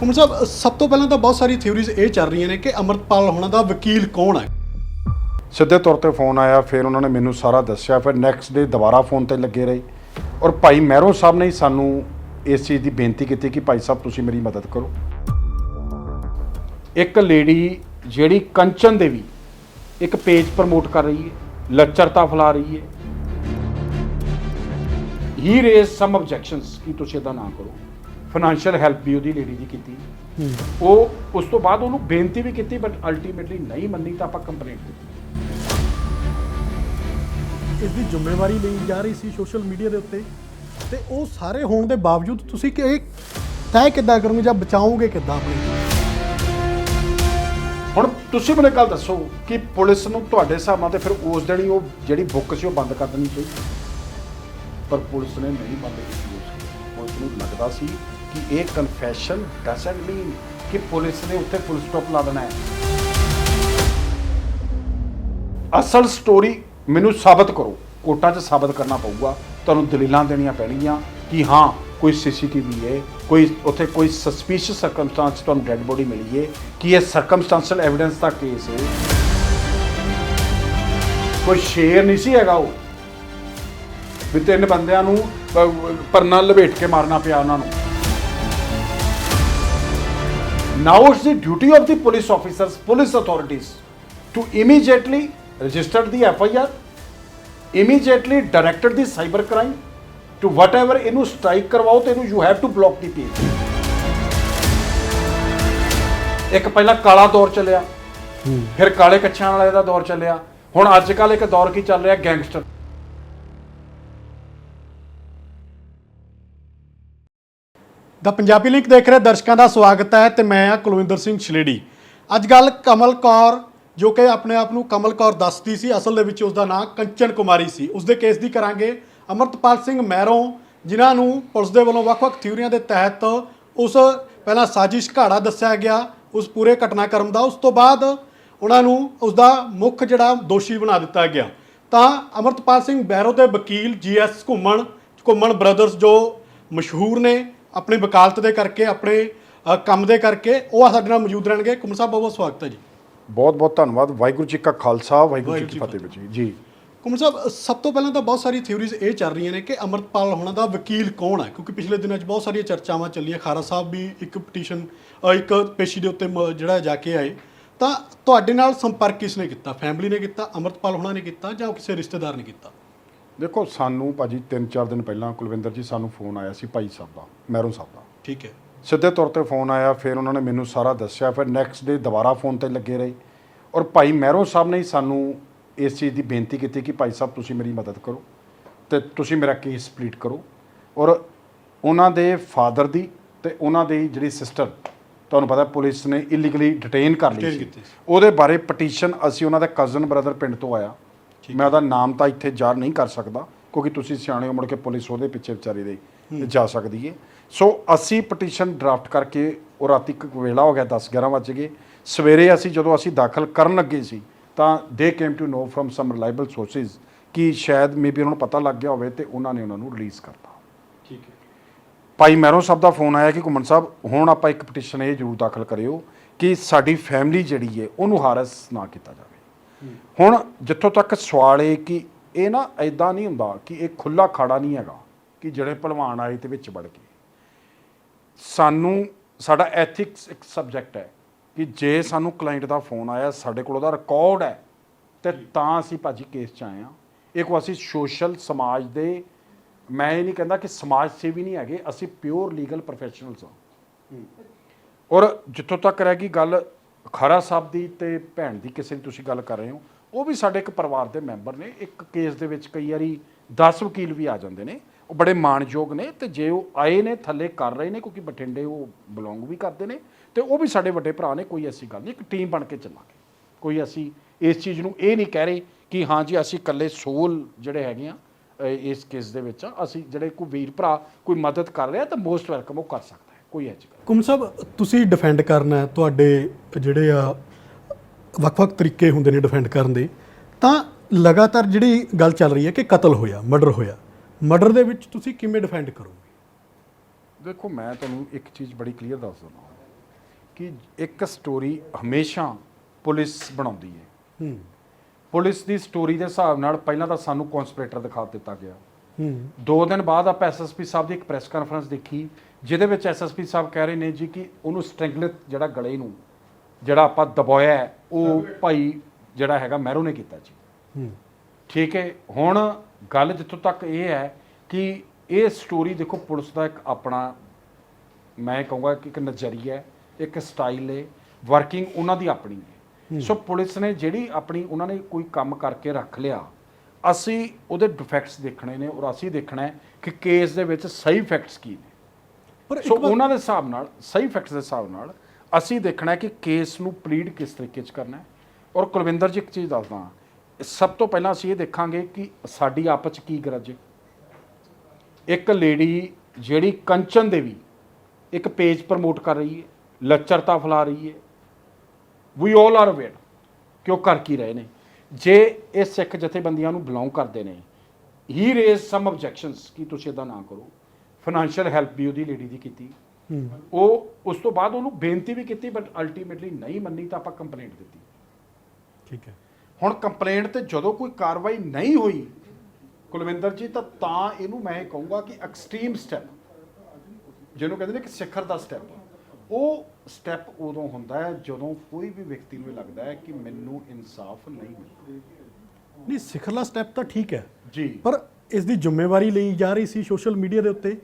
ਕੁਮਰ ਸਾਹਿਬ, ਸਭ ਤੋਂ ਪਹਿਲਾਂ ਤਾਂ ਬਹੁਤ ਸਾਰੀ ਥਿਊਰੀਜ਼ ਇਹ ਚੱਲ ਰਹੀਆਂ ਨੇ ਕਿ ਅਮਰਤਪਾਲ ਹੋਣਾ ਦਾ ਵਕੀਲ ਕੌਣ ਹੈ? ਸਿੱਧੇ ਤੌਰ ਤੇ ਫੋਨ ਆਇਆ, ਫਿਰ ਉਹਨਾਂ ਨੇ ਮੈਨੂੰ ਸਾਰਾ ਦੱਸਿਆ, ਫਿਰ ਨੈਕਸਟ ਡੇ ਦੁਬਾਰਾ ਫੋਨ ਤੇ ਲੱਗੇ ਰਹੇ। ਔਰ ਭਾਈ ਮਹਿਰੋ ਸਾਹਿਬ ਨੇ ਸਾਨੂੰ ਇਸ ਚੀਜ਼ ਦੀ ਬੇਨਤੀ ਕੀਤੀ ਕਿ ਭਾਈ ਸਾਹਿਬ, ਤੁਸੀਂ ਮੇਰੀ ਮਦਦ ਕਰੋ। ਇੱਕ ਲੇਡੀ ਜਿਹੜੀ ਕੰਚਨ ਦੇਵੀ ਇੱਕ ਪੇਜ ਪ੍ਰਮੋਟ ਕਰ ਰਹੀ ਹੈ, ਲੱਚਰਤਾ ਫੈਲਾ ਰਹੀ ਹੈ। ਹੀ ਰੇਜ਼ ਸਮ ਆਬਜੈਕਸ਼ਨਸ ਕਿ ਤੁਸੀਂ ਇਹਦਾ ਨਾ ਕਰੋ। ਫਾਈਨੈਂਸ਼ੀਅਲ ਹੈਲਪ ਵੀ ਉਹਦੀ ਲੇਡੀ ਦੀ ਕੀਤੀ। ਉਹ ਉਸ ਤੋਂ ਬਾਅਦ ਉਹਨੂੰ ਬੇਨਤੀ ਵੀ ਕੀਤੀ ਬਟ ਅਲਟੀਮੇਟਲੀ ਨਹੀਂ ਮੰਨੀ ਤਾਂ ਆਪਾਂ ਕੰਪਲੇਂਟ ਦਿੱਤੀ ਇਸ ਦੀ ਜ਼ਿੰਮੇਵਾਰੀ ਲਈ ਜਾ ਰਹੀ ਸੀ ਸੋਸ਼ਲ ਮੀਡੀਆ ਦੇ ਉੱਤੇ। ਤੇ ਉਹ ਸਾਰੇ ਹੋਣ ਦੇ ਬਾਵਜੂਦ ਤੁਸੀਂ ਕਿ ਇਹ ਤੈਅ ਕਿੱਦਾਂ ਕਰੋਗੇ ਜਾਂ ਬਚਾਓਗੇ ਕਿੱਦਾਂ ਆਪਣੇ? ਹੁਣ ਤੁਸੀਂ ਮੈਨੂੰ ਗੱਲ ਦੱਸੋ ਕਿ ਪੁਲਿਸ ਨੂੰ ਤੁਹਾਡੇ ਹਿਸਾਬ ਨਾਲ ਤੇ ਫਿਰ ਉਸ ਦਿਨ ਹੀ ਉਹ ਜਿਹੜੀ ਬੁੱਕ ਸੀ ਉਹ ਬੰਦ ਕਰ ਦੇਣੀ ਚਾਹੀਦੀ ਪਰ ਪੁਲਿਸ ਨੇ ਨਹੀਂ ਬੰਦ ਕੀਤੀ ਉਸ ਪੁਲਿਸ ਨੂੰ ਲੱਗਦਾ ਸੀ ਕਿ ਇਹ ਕਨਫੈਸ਼ਨ ਡਸਨਟ ਮੀਨ ਕਿ ਪੁਲਿਸ ਨੇ ਉੱਥੇ ਫੁੱਲ ਸਟਾਪ ਲਾ ਦੇਣਾ ਹੈ ਅਸਲ ਸਟੋਰੀ ਮੈਨੂੰ ਸਾਬਤ ਕਰੋ ਕੋਟਾਂ 'ਚ ਸਾਬਤ ਕਰਨਾ ਪਊਗਾ ਤੁਹਾਨੂੰ ਦਲੀਲਾਂ ਦੇਣੀਆਂ ਪੈਣਗੀਆਂ ਕਿ ਹਾਂ ਕੋਈ ਸੀਸੀਟੀਵੀ ਹੈ ਕੋਈ ਉੱਥੇ ਕੋਈ ਸਸਪੀਸ਼ੀਅਸ ਸਰਕਮਸਟੈਂਸ ਤੁਹਾਨੂੰ ਡੈੱਡ ਬੋਡੀ ਮਿਲੀ ਹੈ ਕਿ ਇਹ ਸਰਕਮਸਟੈਂਸ਼ੀਅਲ ਐਵੀਡੈਂਸ ਦਾ ਕੇਸ ਹੈ ਕੋਈ ਸ਼ੇਰ ਨਹੀਂ ਸੀ ਹੈਗਾ ਉਹ ਵੀ ਤਿੰਨ ਬੰਦਿਆਂ ਨੂੰ ਅਹ, ਪਰਨਾ ਲਪੇਟ ਕੇ ਮਾਰਨਾ ਪਿਆ ਉਹਨਾਂ ਨੂੰ now it's the duty of the police officers police authorities to immediately register the FIR immediately directed the cyber crime to whatever ਇਹਨੂੰ ਸਟ੍ਰਾਈਕ ਕਰਵਾਓ ਤੇ ਇਹਨੂੰ you have to block the page ਇੱਕ ਪਹਿਲਾਂ ਕਾਲਾ ਦੌਰ ਚੱਲਿਆ ਫਿਰ ਕਾਲੇ ਕੱਛਾਂ ਵਾਲੇ ਦਾ ਦੌਰ ਚੱਲਿਆ ਹੁਣ ਅੱਜ ਕੱਲ ਇੱਕ ਦੌਰ ਕੀ ਚੱਲ ਰਿਹਾ ਗੈਂਗਸਟਰ ਦਾ ਪੰਜਾਬੀ ਲਿੰਕ ਦੇਖ ਰਹੇ ਦਰਸ਼ਕਾਂ ਦਾ ਸਵਾਗਤ ਹੈ ਤੇ ਮੈਂ ਆ ਕੁਲਵਿੰਦਰ ਸਿੰਘ ਛਲੇੜੀ। ਅੱਜ ਗੱਲ ਕਮਲ ਕੌਰ, ਜੋ ਕਿ ਆਪਣੇ ਆਪ ਨੂੰ ਕਮਲ ਕੌਰ ਦੱਸਦੀ ਸੀ, ਅਸਲ ਦੇ ਵਿੱਚ ਉਸ ਦਾ ਨਾਮ ਕੰਚਨ ਕੁਮਾਰੀ ਸੀ। ਉਸ ਦੇ ਕੇਸ ਦੀ ਕਰਾਂਗੇ। ਅਮਰਤਪਾਲ ਸਿੰਘ ਮਹਿਰੋਂ ਜਿਨ੍ਹਾਂ ਨੂੰ ਪੁਲਿਸ ਦੇ ਵੱਲੋਂ ਵੱਖ-ਵੱਖ ਥਿਊਰੀਆਂ ਦੇ ਤਹਿਤ ਉਸ ਪਹਿਲਾਂ ਸਾਜ਼ਿਸ਼ ਘਾੜਾ ਦੱਸਿਆ ਗਿਆ, ਉਸ ਪੂਰੇ ਘਟਨਾਕ੍ਰਮ ਦਾ। ਉਸ ਤੋਂ ਬਾਅਦ ਉਹਨਾਂ ਨੂੰ ਉਸ ਦਾ ਮੁੱਖ ਜਿਹੜਾ ਦੋਸ਼ੀ ਬਣਾ ਦਿੱਤਾ ਗਿਆ। ਤਾਂ ਅਮਰਤਪਾਲ ਸਿੰਘ ਬੈਰੋ ਦੇ ਵਕੀਲ ਜੀਐਸ ਘੁੰਮਣ ਘੁੰਮਣ ਬ੍ਰਦਰਸ ਜੋ ਮਸ਼ਹੂਰ ਨੇ ਆਪਣੀ ਵਕਾਲਤ ਦੇ ਕਰਕੇ ਆਪਣੇ ਅ, ਕੰਮ ਦੇ ਕਰਕੇ ਉਹ ਸਾਡੇ ਨਾਲ ਮੌਜੂਦ ਰਹਿਣਗੇ। ਕੁਮਰ ਸਾਹਿਬ ਬਹੁਤ ਬਹੁਤ ਸਵਾਗਤ ਹੈ ਜੀ। ਬਹੁਤ ਬਹੁਤ ਧੰਨਵਾਦ। ਵਾਹਿਗੁਰੂ ਜੀ ਕਾ ਖਾਲਸਾ ਵਾਹਿਗੁਰੂ ਜੀ ਕੀ ਵਾਹਿਗੁਰੂ ਫਤਿਹ ਜੀ ਜੀ। ਕੁਮਰ ਸਾਹਿਬ ਸਭ ਤੋਂ ਪਹਿਲਾਂ ਤਾਂ ਬਹੁਤ ਸਾਰੀ ਥਿਊਰੀਜ਼ ਇਹ ਚੱਲ ਰਹੀਆਂ ਨੇ ਕਿ ਅਮਰਤਪਾਲ ਹੋਣਾ ਦਾ ਵਕੀਲ ਕੌਣ ਹੈ? ਕਿਉਂਕਿ ਪਿਛਲੇ ਦਿਨਾਂ 'ਚ ਬਹੁਤ ਸਾਰੀਆਂ ਚਰਚਾਵਾਂ ਚੱਲੀਆਂ। ਖਾਰਾ ਸਾਹਿਬ ਵੀ ਇੱਕ ਪਟੀਸ਼ਨ ਇੱਕ ਪੇਸ਼ੀ ਦੇ ਉੱਤੇ ਮ- ਜਿਹੜਾ ਜਾ ਕੇ ਆਏ। ਤਾਂ ਤੁਹਾਡੇ ਨਾਲ ਸੰਪਰਕ ਕਿਸ ਨੇ ਕੀਤਾ? ਫੈਮਿਲੀ ਨੇ ਕੀਤਾ ਅਮਰਤਪਾਲ ਹੋਣਾ ਨੇ ਕੀਤਾ ਜਾਂ ਕਿਸੇ ਰਿਸ਼ਤੇਦਾਰ ਨੇ ਕੀਤਾ? ਦੇਖੋ ਸਾਨੂੰ ਭਾਜੀ 3-4 ਦਿਨ ਪਹਿਲਾਂ ਕੁਲਵਿੰਦਰ ਜੀ ਸਾਨੂੰ ਫੋਨ ਆਇਆ ਸੀ ਭਾਈ ਸਾਹਿਬ ਦਾ ਮਹਿਰੋਂ ਸਾਹਿਬ ਦਾ। ਠੀਕ ਹੈ। ਸਿੱਧੇ ਤੌਰ ਤੇ ਫੋਨ ਆਇਆ ਫਿਰ ਉਹਨਾਂ ਨੇ ਮੈਨੂੰ ਸਾਰਾ ਦੱਸਿਆ ਫਿਰ ਨੈਕਸਟ ਡੇ ਦੁਬਾਰਾ ਫੋਨ ਤੇ ਲੱਗੇ ਰਹੇ। ਔਰ ਭਾਈ ਮਹਿਰੋਂ ਸਾਹਿਬ ਨੇ ਸਾਨੂੰ ਇਸ ਚੀਜ਼ ਦੀ ਬੇਨਤੀ ਕੀਤੀ ਕਿ ਭਾਈ ਸਾਹਿਬ ਤੁਸੀਂ ਮੇਰੀ ਮਦਦ ਕਰੋ ਤੇ ਤੁਸੀਂ ਮੇਰਾ ਕੇਸ ਸਪਲੀਟ ਕਰੋ। ਔਰ ਉਹਨਾਂ ਦੇ ਫਾਦਰ ਦੀ ਤੇ ਉਹਨਾਂ ਦੀ ਜਿਹੜੀ ਸਿਸਟਰ ਤੁਹਾਨੂੰ ਪਤਾ ਪੁਲਿਸ ਨੇ ਇਲੀਗਲੀ ਡਿਟੇਨ ਕਰ ਲਈ ਸੀ। ਉਹਦੇ ਬਾਰੇ ਪਟੀਸ਼ਨ ਅਸੀਂ ਉਹਨਾਂ ਦੇ ਕਜ਼ਨ ਬ੍ਰਦਰ ਪਿੰਡ ਤੋਂ ਆਇਆ। ਮੈਂ ਉਹਦਾ ਨਾਮ ਤਾਂ ਇੱਥੇ ਜ਼ਾਹਰ ਨਹੀਂ ਕਰ ਸਕਦਾ ਕਿਉਂਕਿ ਤੁਸੀਂ ਸਿਆਣੇ ਮੁੜ ਕੇ ਪੁਲਿਸ ਉਹਦੇ ਪਿੱਛੇ ਵਿਚਾਰੀ ਦੇ ਜਾ ਸਕਦੀ ਹੈ। ਸੋ ਅਸੀਂ ਪਟੀਸ਼ਨ ਡਰਾਫਟ ਕਰਕੇ ਉਹ ਰਾਤੀ ਇੱਕ ਵੇਲਾ ਹੋ ਗਿਆ 10 11 ਵਜੇ ਗਏ। ਸਵੇਰੇ ਅਸੀਂ ਜਦੋਂ ਅਸੀਂ ਦਾਖਲ ਕਰਨ ਲੱਗੇ ਸੀ ਤਾਂ they came to know from some reliable sources ਕਿ ਸ਼ਾਇਦ ਮੇਬੀ ਉਹਨਾਂ ਨੂੰ ਪਤਾ ਲੱਗ ਗਿਆ ਹੋਵੇ ਤੇ ਉਹਨਾਂ ਨੇ ਉਹਨਾਂ ਨੂੰ ਰਿਲੀਜ਼ ਕਰਤਾ। ਠੀਕ ਹੈ। ਭਾਈ ਮਹਿਰੋਂ ਸਾਹਿਬ ਦਾ ਫੋਨ ਆਇਆ ਕਿ ਘੁੰਮਣ ਸਾਹਿਬ ਹੁਣ ਆਪਾਂ ਇੱਕ ਪਟੀਸ਼ਨ ਇਹ ਜ਼ਰੂਰ ਦਾਖਲ ਕਰਿਓ ਕਿ ਸਾਡੀ ਫੈਮਿਲੀ ਜਿਹੜੀ ਹੈ ਉਹਨੂੰ ਹਾਰਸ ਨਾ ਕੀਤਾ ਜਾਵੇ। ਹੁਣ ਜਿੱਥੋਂ ਤੱਕ ਸਵਾਲ ਹੈ ਕਿ ਇਹ ਨਾ ਐਦਾਂ ਨਹੀਂ ਹੁੰਦਾ ਕਿ ਇਹ ਖੁੱਲਾ ਖਾੜਾ ਨਹੀਂ ਹੈਗਾ ਕਿ ਜਿਹੜੇ ਭਲਵਾਨ ਆਏ ਤੇ ਵਿੱਚ ਵੜ ਗਏ। ਸਾਨੂੰ ਸਾਡਾ ਐਥਿਕਸ ਇੱਕ ਸਬਜੈਕਟ ਹੈ ਕਿ ਜੇ ਸਾਨੂੰ ਕਲਾਇੰਟ ਦਾ ਫੋਨ ਆਇਆ ਸਾਡੇ ਕੋਲ ਉਹਦਾ ਰਿਕਾਰਡ ਹੈ ਤੇ ਤਾਂ ਅਸੀਂ ਭਾਜੀ ਕੇਸ 'ਚ ਆਏ ਆ ਇਹ ਕੋ ਅਸੀਂ ਸੋਸ਼ਲ ਸਮਾਜ ਦੇ ਮੈਂ ਇਹ ਨਹੀਂ ਕਹਿੰਦਾ ਕਿ ਸਮਾਜ ਸੇਵੀ ਨਹੀਂ ਹੈਗੇ ਅਸੀਂ ਪਿਓਰ ਲੀਗਲ ਪ੍ਰੋਫੈਸ਼ਨਲਸ ਹਾਂ। ਔਰ ਜਿੱਥੋਂ ਤੱਕ ਰਹਿ ਗਈ ਗੱਲ ਖਾਰਾ ਸਾਹਿਬ ਦੀ ਤੇ ਭੈਣ ਦੀ ਕਿਸੇ ਦੀ ਤੁਸੀਂ ਗੱਲ ਕਰ ਰਹੇ ਹੋ, ਉਹ ਵੀ ਸਾਡੇ ਇੱਕ ਪਰਿਵਾਰ ਦੇ ਮੈਂਬਰ ਨੇ, ਇੱਕ ਕੇਸ ਦੇ ਵਿੱਚ ਕਈ ਵਾਰੀ 10 ਵਕੀਲ ਵੀ ਆ ਜਾਂਦੇ ਨੇ, ਉਹ ਬੜੇ ਮਾਣਯੋਗ ਨੇ ਤੇ ਜੇ ਉਹ ਆਏ ਨੇ, ਥੱਲੇ ਕਰ ਰਹੇ ਨੇ ਕਿਉਂਕਿ ਬਠਿੰਡੇ ਉਹ ਬਿਲੋਂਗ ਵੀ ਕਰਦੇ ਨੇ, ਤੇ ਉਹ ਵੀ ਸਾਡੇ ਵੱਡੇ ਭਰਾ ਨੇ, ਕੋਈ ਐਸੀ ਗੱਲ ਨਹੀਂ, ਇੱਕ ਟੀਮ ਬਣ ਕੇ ਚੱਲਾਂਗੇ। ਕੋਈ ਅਸੀਂ ਇਸ ਚੀਜ਼ ਨੂੰ ਇਹ ਨਹੀਂ ਕਹਿ ਰਹੇ ਕਿ ਹਾਂ ਜੀ ਅਸੀਂ ਇਕੱਲੇ ਸੋਲ ਜਿਹੜੇ ਹੈਗੇ ਆ ਇਸ ਕੇਸ ਦੇ ਵਿੱਚ ਅਸੀਂ ਜਿਹੜੇ ਕੋਈ ਵੀਰ ਭਰਾ ਕੋਈ ਮਦਦ ਕਰ ਰਿਹਾ ਤਾਂ ਮੋਸਟ ਵੈਲਕਮ ਉਹ ਕਰ ਸਕਦਾ। ਕੋਈ ਐਸੀ ਗੱਲ। ਕੁਮ ਸਾਹਿਬ ਤੁਸੀਂ ਡਿਫੈਂਡ ਕਰਨਾ ਹੈ, ਤੁਹਾਡੇ ਜਿਹੜੇ ਆ ਵੱਖ-ਵੱਖ ਤਰੀਕੇ ਹੁੰਦੇ ਨੇ ਡਿਫੈਂਡ ਕਰਨ ਦੇ ਤਾਂ ਲਗਾਤਾਰ ਜਿਹੜੀ ਗੱਲ ਚੱਲ ਰਹੀ ਹੈ ਕਿ ਕਤਲ ਹੋਇਆ ਮਰਡਰ ਹੋਇਆ ਮਰਡਰ ਦੇ ਵਿੱਚ ਤੁਸੀਂ ਕਿਵੇਂ ਡਿਫੈਂਡ ਕਰੋਗੇ? ਦੇਖੋ ਮੈਂ ਤੁਹਾਨੂੰ ਇੱਕ ਚੀਜ਼ ਬੜੀ ਕਲੀਅਰ ਦੱਸ ਦਿੰਦਾ ਕਿ ਇੱਕ ਸਟੋਰੀ ਹਮੇਸ਼ਾ ਪੁਲਿਸ ਬਣਾਉਂਦੀ ਹੈ। ਹੂੰ। ਪੁਲਿਸ ਦੀ ਸਟੋਰੀ ਦੇ ਹਿਸਾਬ ਨਾਲ ਪਹਿਲਾਂ ਤਾਂ ਸਾਨੂੰ ਕਨਸਪੀਰੇਟਰ ਦਿਖਾ ਦਿੱਤਾ ਗਿਆ। ਹੂੰ। ਦੋ ਦਿਨ ਬਾਅਦ ਆਪਾਂ ਐਸਐਸਪੀ ਸਾਹਿਬ ਦੀ ਇੱਕ ਪ੍ਰੈਸ ਕਾਨਫਰੰਸ ਦੇਖੀ ਜਿਹਦੇ ਵਿੱਚ ਐਸਐਸਪੀ ਸਾਹਿਬ ਕਹਿ ਰਹੇ ਨੇ ਜੀ ਕਿ ਉਹਨੂੰ ਸਟ੍ਰਿੰਗਲੈਟ ਜਿਹੜਾ ਗਲੇ ਨੂੰ ਜਿਹੜਾ ਆਪਾਂ ਦਬਾਇਆ ਉਹ ਭਾਈ ਜਿਹੜਾ ਹੈਗਾ ਮਹਿਰੋ ਨੇ ਕੀਤਾ ਜੀ। ਹੂੰ। ਠੀਕ ਹੈ ਹੁਣ ਗੱਲ ਜਿੱਥੋਂ ਤੱਕ ਇਹ ਹੈ ਕਿ ਇਹ ਸਟੋਰੀ ਦੇਖੋ ਪੁਲਿਸ ਦਾ ਇੱਕ ਆਪਣਾ ਮੈਂ ਕਹੂੰਗਾ ਕਿ ਇੱਕ ਨਜ਼ਰੀਆ ਹੈ ਇੱਕ ਸਟਾਈਲ ਹੈ ਵਰਕਿੰਗ ਉਹਨਾਂ ਦੀ ਆਪਣੀ ਹੈ। ਸੋ ਪੁਲਿਸ ਨੇ ਜਿਹੜੀ ਆਪਣੀ ਉਹਨਾਂ ਨੇ ਕੋਈ ਕੰਮ ਕਰਕੇ ਰੱਖ ਲਿਆ ਅਸੀਂ ਉਹਦੇ ਡਿਫੈਕਟਸ ਦੇਖਣੇ ਨੇ ਔਰ ਅਸੀਂ ਦੇਖਣਾ ਹੈ ਕਿ ਕੇਸ ਦੇ ਵਿੱਚ ਸਹੀ ਫੈਕਟਸ ਕੀ ਨੇ। ਸੋ ਉਹਨਾਂ ਦੇ ਹਿਸਾਬ ਨਾਲ ਸਹੀ ਫੈਕਟਸ ਦੇ ਹਿਸਾਬ ਨਾਲ ਅਸੀਂ ਦੇਖਣਾ ਹੈ ਕਿ ਕੇਸ ਨੂੰ ਪਲੀਡ ਕਿਸ ਤਰੀਕੇ 'ਚ ਕਰਨਾ ਹੈ। ਔਰ ਕੁਲਵਿੰਦਰ ਜੀ ਇੱਕ ਚੀਜ਼ ਦੱਸਦਾ ਸਭ ਤੋਂ ਪਹਿਲਾਂ ਅਸੀਂ ਇਹ ਦੇਖਾਂਗੇ ਕਿ ਸਾਡੀ ਆਪਸ 'ਚ ਕੀ ਗਰਜ ਹੈ। ਇੱਕ ਲੇਡੀ ਜਿਹੜੀ ਕੰਚਨ ਦੇਵੀ ਇੱਕ ਪੇਜ ਪ੍ਰਮੋਟ ਕਰ ਰਹੀ ਹੈ ਲੱਚਰਤਾ ਫੈਲਾ ਰਹੀ ਹੈ। ਵੀ ਆਲ ਆਰ ਅਵੇਅਰ ਕਿ ਉਹ ਕਰ ਕੀ ਰਹੇ ਨੇ। ਜੇ ਇਹ ਸਿੱਖ ਜਥੇਬੰਦੀਆਂ ਨੂੰ ਬਿਲੋਂਗ ਕਰਦੇ ਨੇ ਹੀ ਰੇਜ਼ ਸਮ ਆਬਜੈਕਸ਼ਨਸ ਕਿ ਤੁਸੀਂ ਇਦਾਂ ਨਾ ਕਰੋ। ਫਾਈਨੈਂਸ਼ੀਅਲ ਹੈਲਪ ਵੀ ਉਹਦੀ ਲੇਡੀ ਦੀ ਕੀਤੀ। ਉਹ ਉਸ ਤੋਂ ਬਾਅਦ ਉਹਨੂੰ ਬੇਨਤੀ ਵੀ ਕੀਤੀ ਬਟ ਅਲਟੀਮੇਟਲੀ ਨਹੀਂ ਮੰਨੀ ਤਾਂ ਆਪਾਂ ਕੰਪਲੇਂਟ ਦਿੱਤੀ। ਠੀਕ ਹੈ। ਹੁਣ ਕੰਪਲੇਂਟ ਤੇ ਜਦੋਂ ਕੋਈ ਕਾਰਵਾਈ ਨਹੀਂ ਹੋਈ ਕੁਲਵਿੰਦਰ ਜੀ ਤਾਂ ਤਾਂ ਇਹਨੂੰ ਮੈਂ ਕਹੂੰਗਾ ਕਿ ਐਕਸਟ੍ਰੀਮ ਸਟੈਪ ਜਿਹਨੂੰ ਕਹਿੰਦੇ ਨੇ ਕਿ ਸਿਖਰ ਦਾ ਸਟੈਪ ਉਹ ਸਟੈਪ ਉਦੋਂ ਹੁੰਦਾ ਹੈ ਜਦੋਂ ਕੋਈ ਵੀ ਵਿਅਕਤੀ ਨੂੰ ਲੱਗਦਾ ਹੈ ਕਿ ਮੈਨੂੰ ਇਨਸਾਫ ਨਹੀਂ ਮਿਲਿਆ ਨਹੀਂ ਸਿਖਰਲਾ ਸਟੈਪ ਤਾਂ ਠੀਕ ਹੈ। ਜੀ। ਪਰ ਇਸ ਦੀ ਜ਼ਿੰਮੇਵਾਰੀ ਲਈ ਜਾ ਰਹੀ ਸੀ ਸੋਸ਼ਲ ਮੀਡੀਆ ਦੇ ਉੱਤੇ।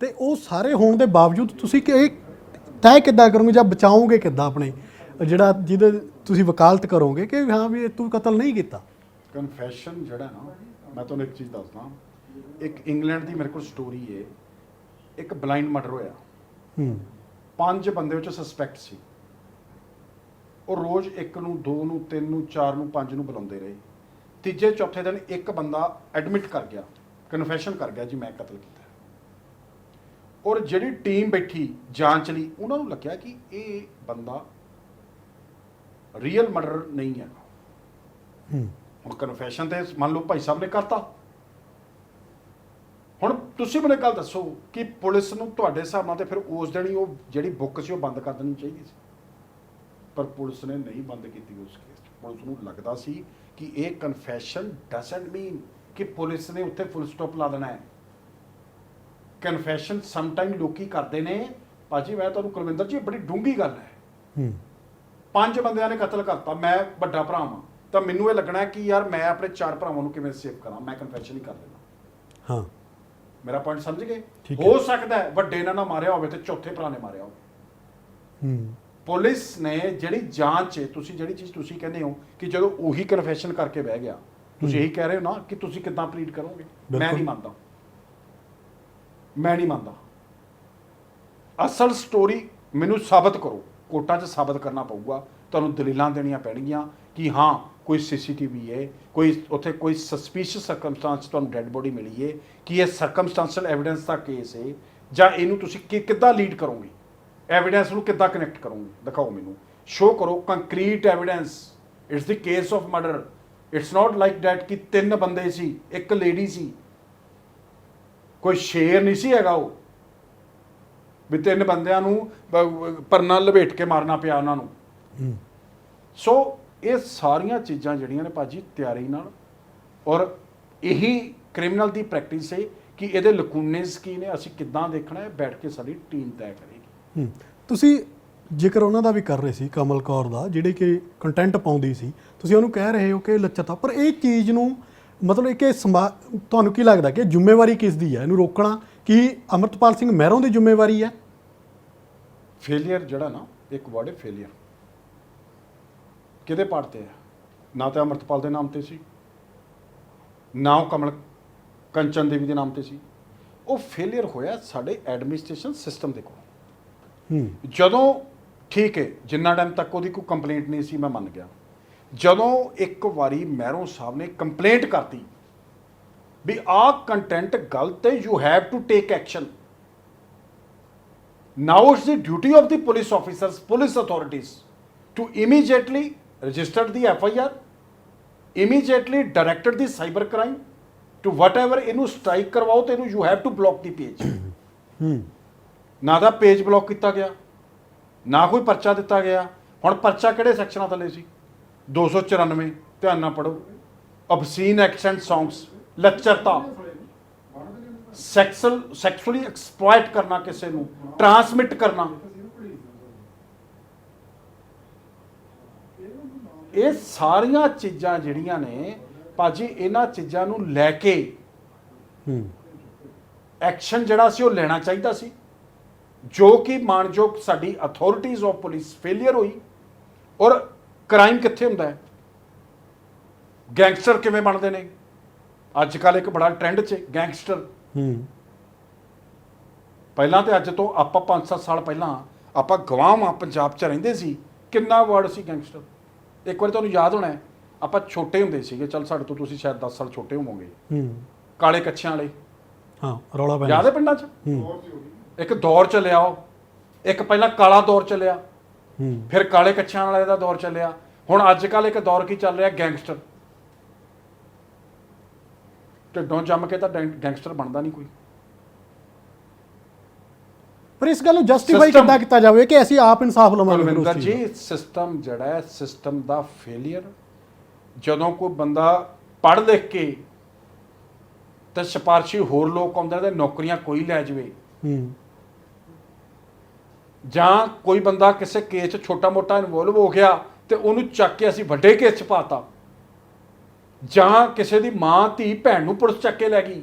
ਤੇ ਉਹ ਸਾਰੇ ਹੋਣ ਦੇ ਬਾਵਜੂਦ ਤੁਸੀਂ ਕਿ ਇਹ ਤੈਅ ਕਿੱਦਾਂ ਕਰੋਗੇ ਜਾਂ ਬਚਾਓਗੇ ਕਿੱਦਾਂ ਆਪਣੇ ਜਿਹੜਾ ਜਿਹਦੇ ਤੁਸੀਂ ਵਕਾਲਤ ਕਰੋਗੇ ਕਿ ਹਾਂ ਵੀ ਇਹ ਤੂੰ ਕਤਲ ਨਹੀਂ ਕੀਤਾ? ਕਨਫੈਸ਼ਨ ਜਿਹੜਾ ਨਾ ਮੈਂ ਤੁਹਾਨੂੰ ਇੱਕ ਚੀਜ਼ ਦੱਸਦਾ। ਇੱਕ ਇੰਗਲੈਂਡ ਦੀ ਮੇਰੇ ਕੋਲ ਸਟੋਰੀ ਹੈ ਇੱਕ ਬਲਾਈਂਡ ਮਰਡਰ ਹੋਇਆ। ਹੂੰ। ਪੰਜ ਬੰਦੇ ਵਿੱਚ ਸਸਪੈਕਟ ਸੀ। ਉਹ ਰੋਜ਼ ਇੱਕ ਨੂੰ ਦੋ ਨੂੰ ਤਿੰਨ ਨੂੰ ਚਾਰ ਨੂੰ ਪੰਜ ਨੂੰ ਬੁਲਾਉਂਦੇ ਰਹੇ। ਤੀਜੇ ਚੌਥੇ ਦਿਨ ਇੱਕ ਬੰਦਾ ਐਡਮਿਟ ਕਰ ਗਿਆ। ਕਨਫੈਸ਼ਨ ਕਰ ਗਿਆ ਜੀ ਮੈਂ ਕਤਲ ਕੀਤਾ। ਔਰ ਜਿਹੜੀ ਟੀਮ ਬੈਠੀ ਜਾਂਚ ਲਈ ਉਹਨਾਂ ਨੂੰ ਲੱਗਿਆ ਕਿ ਇਹ ਬੰਦਾ ਰੀਅਲ ਮਰਡਰ ਨਹੀਂ ਹੈ। ਹੂੰ। ਹੁਣ ਕਨਫੈਸ਼ਨ ਤੇ ਮੰਨ ਲਓ ਭਾਈ ਸਾਹਿਬ ਨੇ ਕਰਤਾ। ਹੁਣ ਤੁਸੀਂ ਮੈਨੂੰ ਗੱਲ ਦੱਸੋ ਕਿ ਪੁਲਿਸ ਨੂੰ ਤੁਹਾਡੇ ਹਿਸਾਬ ਨਾਲ ਤੇ ਫਿਰ ਉਸ ਦਿਨ ਹੀ ਉਹ ਜਿਹੜੀ ਬੁੱਕ ਸੀ ਉਹ ਬੰਦ ਕਰ ਦੇਣੀ ਚਾਹੀਦੀ ਸੀ? ਪਰ ਪੁਲਿਸ ਨੇ ਨਹੀਂ ਬੰਦ ਕੀਤੀ ਉਸ ਕੇਸ ਪੁਲਿਸ ਨੂੰ ਲੱਗਦਾ ਸੀ ਕਿ ਇਹ ਕਨਫੈਸ਼ਨ ਡਸਨਟ ਮੀਨ ਕਿ ਪੁਲਿਸ ਨੇ ਉੱਥੇ ਫੁੱਲ ਸਟਾਪ ਲਾ ਦੇਣਾ ਹੈ। ਕਨਫੈਸ਼ਨ ਸਮ ਟਾਈਮ ਲੋਕੀ ਕਰਦੇ ਨੇ ਭਾਜੀ ਮੈਂ ਤੁਹਾਨੂੰ ਕੁਲਵਿੰਦਰ ਜੀ ਬੜੀ ਡੂੰਗੀ ਗੱਲ ਹੈ। ਹੂੰ। ਪੰਜ ਬੰਦਿਆਂ ਨੇ ਕਤਲ ਕਰਤਾ ਮੈਂ ਵੱਡਾ ਭਰਾ ਹਾਂ ਤਾਂ ਮੈਨੂੰ ਇਹ ਲੱਗਣਾ ਕਿ ਯਾਰ ਮੈਂ ਆਪਣੇ ਚਾਰ ਭਰਾਵਾਂ ਨੂੰ ਕਿਵੇਂ ਸੇਵ ਕਰਾਂ? ਮੈਂ ਕਨਫੈਸ਼ਨ ਹੀ ਕਰ ਲੈਣਾ ਹਾਂ। ਮੇਰਾ ਪੁਆਇੰਟ ਸਮਝ ਗਏ? ਹੋ। ਸਕਦਾ ਹੈ ਵੱਡੇ ਨੇ ਨਾ ਮਾਰਿਆ ਹੋਵੇ ਤੇ ਚੌਥੇ ਭਰਾ ਨੇ ਮਾਰਿਆ ਹੋਵੇ। ਹੂੰ। ਪੁਲਿਸ ਨੇ ਜਿਹੜੀ ਜਾਂਚ ਹੈ ਤੁਸੀਂ ਜਿਹੜੀ ਚੀਜ਼ ਤੁਸੀਂ ਕਹਿੰਦੇ ਹੋ ਕਿ ਜਦੋਂ ਉਹੀ ਕਨਫੈਸ਼ਨ ਕਰਕੇ ਬਹਿ ਗਿਆ ਤੁਸੀਂ ਇਹੀ ਕਹਿ ਰਹੇ ਹੋ ਨਾ ਕਿ ਤੁਸੀਂ ਕਿੱਦਾਂ ਪਲੀਡ ਕਰੋਗੇ? ਮੈਂ। ਨਹੀਂ ਮੰਨਦਾ। ਮੈਂ ਨਹੀਂ ਮੰਨਦਾ। ਅਸਲ ਸਟੋਰੀ ਮੈਨੂੰ ਸਾਬਤ ਕਰੋ। ਕੋਰਟਾਂ 'ਚ ਸਾਬਤ ਕਰਨਾ ਪਊਗਾ। ਤੁਹਾਨੂੰ ਦਲੀਲਾਂ ਦੇਣੀਆਂ ਪੈਣਗੀਆਂ ਕਿ ਹਾਂ, ਕੋਈ ਸੀਸੀਟੀਵੀ ਹੈ ਕੋਈ ਉੱਥੇ ਕੋਈ ਸਸਪੀਸ਼ੀਅਸ ਸਰਕਮਸਟੈਂਸ ਤੁਹਾਨੂੰ ਡੈੱਡ ਬੋਡੀ ਮਿਲੀ ਹੈ ਕਿ ਇਹ ਸਰਕਮਸਟੈਂਸ਼ੀਅਲ ਐਵੀਡੈਂਸ ਦਾ ਕੇਸ ਹੈ ਜਾਂ ਇਹਨੂੰ ਤੁਸੀਂ ਕਿ, ਕਿੱਦਾਂ ਲੀਡ ਕਰੋਗੇ? ਐਵੀਡੈਂਸ ਨੂੰ ਕਿੱਦਾਂ ਕਨੈਕਟ ਕਰੋਗੇ? ਦਿਖਾਓ ਮੈਨੂੰ। ਸ਼ੋ ਕਰੋ concrete evidence it's the case of murder it's not like that ਕਿ ਤਿੰਨ ਬੰਦੇ ਸੀ, ਇੱਕ ਲੇਡੀ ਸੀ। ਕੋਈ ਸ਼ੇਰ ਨਹੀਂ ਸੀ ਹੈਗਾ ਉਹ। ਵੀ ਤਿੰਨ ਬੰਦਿਆਂ ਨੂੰ ਪਰਨਾ ਲਪੇਟ ਕੇ ਮਾਰਨਾ ਪਿਆ ਉਹਨਾਂ ਨੂੰ। ਸੋ ਇਹ ਸਾਰੀਆਂ ਚੀਜ਼ਾਂ ਜਿਹੜੀਆਂ ਨੇ ਭਾਜੀ ਤਿਆਰੀ ਨਾਲ। ਔਰ ਇਹੀ ਕ੍ਰਿਮੀਨਲ ਦੀ ਪ੍ਰੈਕਟਿਸ ਹੈ ਕਿ ਇਹਦੇ ਲਕੂਨੇਸ ਕੀ ਨੇ ਅਸੀਂ ਕਿੱਦਾਂ ਦੇਖਣਾ ਹੈ ਬੈਠ ਕੇ ਸਾਡੀ ਟੀਮ ਤੈਅ ਕਰੇਗੀ। ਤੁਸੀਂ ਜ਼ਿਕਰ ਉਹਨਾਂ ਦਾ ਵੀ ਕਰ ਰਹੇ ਸੀ ਕਮਲ ਕੌਰ ਦਾ ਜਿਹੜੇ ਕਿ ਕੰਟੈਂਟ ਪਾਉਂਦੀ ਸੀ ਤੁਸੀਂ ਉਹਨੂੰ ਕਹਿ ਰਹੇ ਹੋ ਕਿ ਲੱਚਰਤਾ ਪਰ ਇਹ ਚੀਜ਼ ਨੂੰ ਮਤਲਬ ਕਿ ਸਮਾ- ਤੁਹਾਨੂੰ ਕੀ ਲੱਗਦਾ ਕਿ ਜ਼ਿੰਮੇਵਾਰੀ ਕਿਸ ਦੀ ਹੈ? ਇਹਨੂੰ ਰੋਕਣਾ ਕੀ ਅਮਰਤਪਾਲ ਸਿੰਘ ਮਹਿਰੋਂ ਦੀ ਜ਼ਿੰਮੇਵਾਰੀ ਹੈ? ਫੇਲਿਅਰ ਜਿਹੜਾ ਨਾ ਇੱਕ ਵਰਡ ਹੈ ਫੇਲਿਅਰ ਕਿਹਦੇ ਪਾਰਟ ਤੇ ਹੈ? ਨਾ ਤਾਂ ਅਮਰਤਪਾਲ ਦੇ ਨਾਮ ਤੇ ਸੀ। ਨਾ ਉਹ ਕਮਲ ਕੰਚਨ ਦੇਵੀ ਦੇ ਨਾਮ ਤੇ ਸੀ। ਉਹ ਫੇਲਿਅਰ ਹੋਇਆ ਸਾਡੇ ਐਡਮਿਨਿਸਟ੍ਰੇਸ਼ਨ ਸਿਸਟਮ ਦੇ ਕੋਲ। ਹੂੰ। ਜਦੋਂ ਠੀਕ ਹੈ ਜਿੰਨਾ ਟਾਈਮ ਤੱਕ ਉਹਦੀ ਕੋਈ ਕੰਪਲੇਂਟ ਨਹੀਂ ਸੀ ਮੈਂ ਮੰਨ ਗਿਆ। ਜਦੋਂ ਇੱਕ ਵਾਰੀ ਮਹਿਰੋਂ ਸਾਹਿਬ ਨੇ ਕੰਪਲੇਂਟ ਕਰਤੀ ਵੀ ਆਹ ਕੰਟੈਂਟ ਗਲਤ ਹੈ you have to take action now it's the duty of the police officers police authorities to immediately registered the F I R immediately directed the cyber crime to whatever ਇਹਨੂੰ strike ਕਰਵਾਓ ਤੇ ਇਹਨੂੰ you have to block the page ਹੂੰ ਨਾ ਤਾਂ page block ਕੀਤਾ ਗਿਆ, ਨਾ ਕੋਈ ਪਰਚਾ ਦਿੱਤਾ ਗਿਆ। ਹੁਣ ਪਰਚਾ ਕਿਹੜੇ ਸੈਕਸ਼ਨਾਂ ਥੱਲੇ ਸੀ? 294 ਧਿਆਨ ਨਾਲ ਪੜੋ ਅਬਸੀਨ ਐਕਸੈਂਟ ਸੌਂਗਸ ਲੱਚਰਤਾ ਸੈਕਸੁਅਲ ਸੈਕਸੁਅਲੀ ਐਕਸਪਲੋਇਟ ਕਰਨਾ ਕਿਸੇ ਨੂੰ ਟਰਾਂਸਮਿਟ ਕਰਨਾ। ਇਹ ਸਾਰੀਆਂ ਚੀਜ਼ਾਂ ਜਿਹੜੀਆਂ ਨੇ ਭਾਜੀ ਇਹਨਾਂ ਚੀਜ਼ਾਂ ਨੂੰ ਲੈ ਕੇ ਹੂੰ। ਐਕਸ਼ਨ ਜਿਹੜਾ ਸੀ ਉਹ ਲੈਣਾ ਚਾਹੀਦਾ ਸੀ। ਜੋ ਕਿ ਮਾਨਯੋਗ ਸਾਡੀ ਅਥਾਰਟੀਜ਼ ਆਫ ਪੁਲਿਸ ਫੇਲਿਅਰ ਹੋਈ ਔਰ ਕ੍ਰਾਈਮ ਕਿੱਥੇ ਹੁੰਦਾ ਹੈ? ਗੈਂਗਸਟਰ ਕਿਵੇਂ ਬਣਦੇ ਨੇ? ਅੱਜ ਕੱਲ ਇੱਕ ਬੜਾ ਟ੍ਰੈਂਡ 'ਚ ਗੈਂਗਸਟਰ ਹੂੰ। ਪਹਿਲਾਂ ਤੇ ਅੱਜ ਤੋਂ ਆਪਾਂ 5-7 ਸਾਲ ਪਹਿਲਾਂ ਆਪਾਂ ਗਵਾਹਾਂ ਪੰਜਾਬ 'ਚ ਰਹਿੰਦੇ ਸੀ ਕਿੰਨਾ ਵਰਡ ਸੀ ਗੈਂਗਸਟਰ ਇੱਕ ਵਾਰੀ ਤੁਹਾਨੂੰ ਯਾਦ ਹੋਣਾ ਆਪਾਂ ਛੋਟੇ ਹੁੰਦੇ ਸੀਗੇ ਚਲ ਸਾਡੇ ਤੋਂ ਤੁਸੀਂ ਸ਼ਾਇਦ 10 ਸਾਲ ਛੋਟੇ ਹੋਵੋਗੇ। ਹੂੰ। ਕਾਲੇ ਕੱਛਿਆਂ ਵਾਲੇ। ਹਾਂ ਰੌਲਾ ਪੈਂਦਾ ਯਾਦ ਹੈ ਪਿੰਡਾਂ 'ਚ? ਇੱਕ ਦੌਰ ਚੱਲਿਆ ਉਹ। ਇੱਕ ਪਹਿਲਾਂ ਕਾਲਾ ਦੌਰ ਚੱਲਿਆ। ਫਿਰ ਕਾਲੇ ਕੱਛਾਂ ਵਾਲੇ ਦਾ ਦੌਰ ਚੱਲਿਆ। ਹੁਣ ਅੱਜ ਕੱਲ ਇੱਕ ਦੌਰ ਕੀ ਚੱਲ ਰਿਹਾ? ਗੈਂਗਸਟਰ। ਢਿੱਡੋਂ ਜੰਮ ਕੇ ਤਾਂ ਗੈਂਗਸਟਰ ਬਣਦਾ ਨਹੀਂ ਕੋਈ। ਪਰ ਇਸ ਗੱਲ ਨੂੰ ਜਸਟੀਫਾਈ ਕਿੱਦਾਂ ਕੀਤਾ ਜਾਵੇ ਕਿ ਅਸੀਂ ਆਪ ਇਨਸਾਫ ਲਵਾਂਗੇ ਚੀਜ਼ ਜੀ ਸਿਸਟਮ ਜਿਹੜਾ ਹੈ ਸਿਸਟਮ ਦਾ ਫੇਲਿਅਰ ਜਦੋਂ ਕੋਈ ਬੰਦਾ ਪੜ੍ਹ ਲਿਖ ਕੇ ਤੇ ਸਿਫਾਰਸ਼ੀ ਹੋਰ ਲੋਕ ਆਉਂਦੇ ਨੇ ਤੇ ਨੌਕਰੀਆਂ ਕੋਈ ਲੈ ਜਵੇ। ਹੂੰ। ਜਾਂ ਕੋਈ ਬੰਦਾ ਕਿਸੇ ਕੇਸ 'ਚ ਛੋਟਾ-ਮੋਟਾ ਇਨਵੋਲਵ ਹੋ ਗਿਆ ਤੇ ਉਹਨੂੰ ਚੱਕ ਕੇ ਅਸੀਂ ਵੱਡੇ ਕੇਸ 'ਚ ਪਾਤਾ। ਜਾਂ ਕਿਸੇ ਦੀ ਮਾਂ ਧੀ ਭੈਣ ਨੂੰ ਪੁਲਿਸ ਚੱਕ ਕੇ ਲੈ ਗਈ।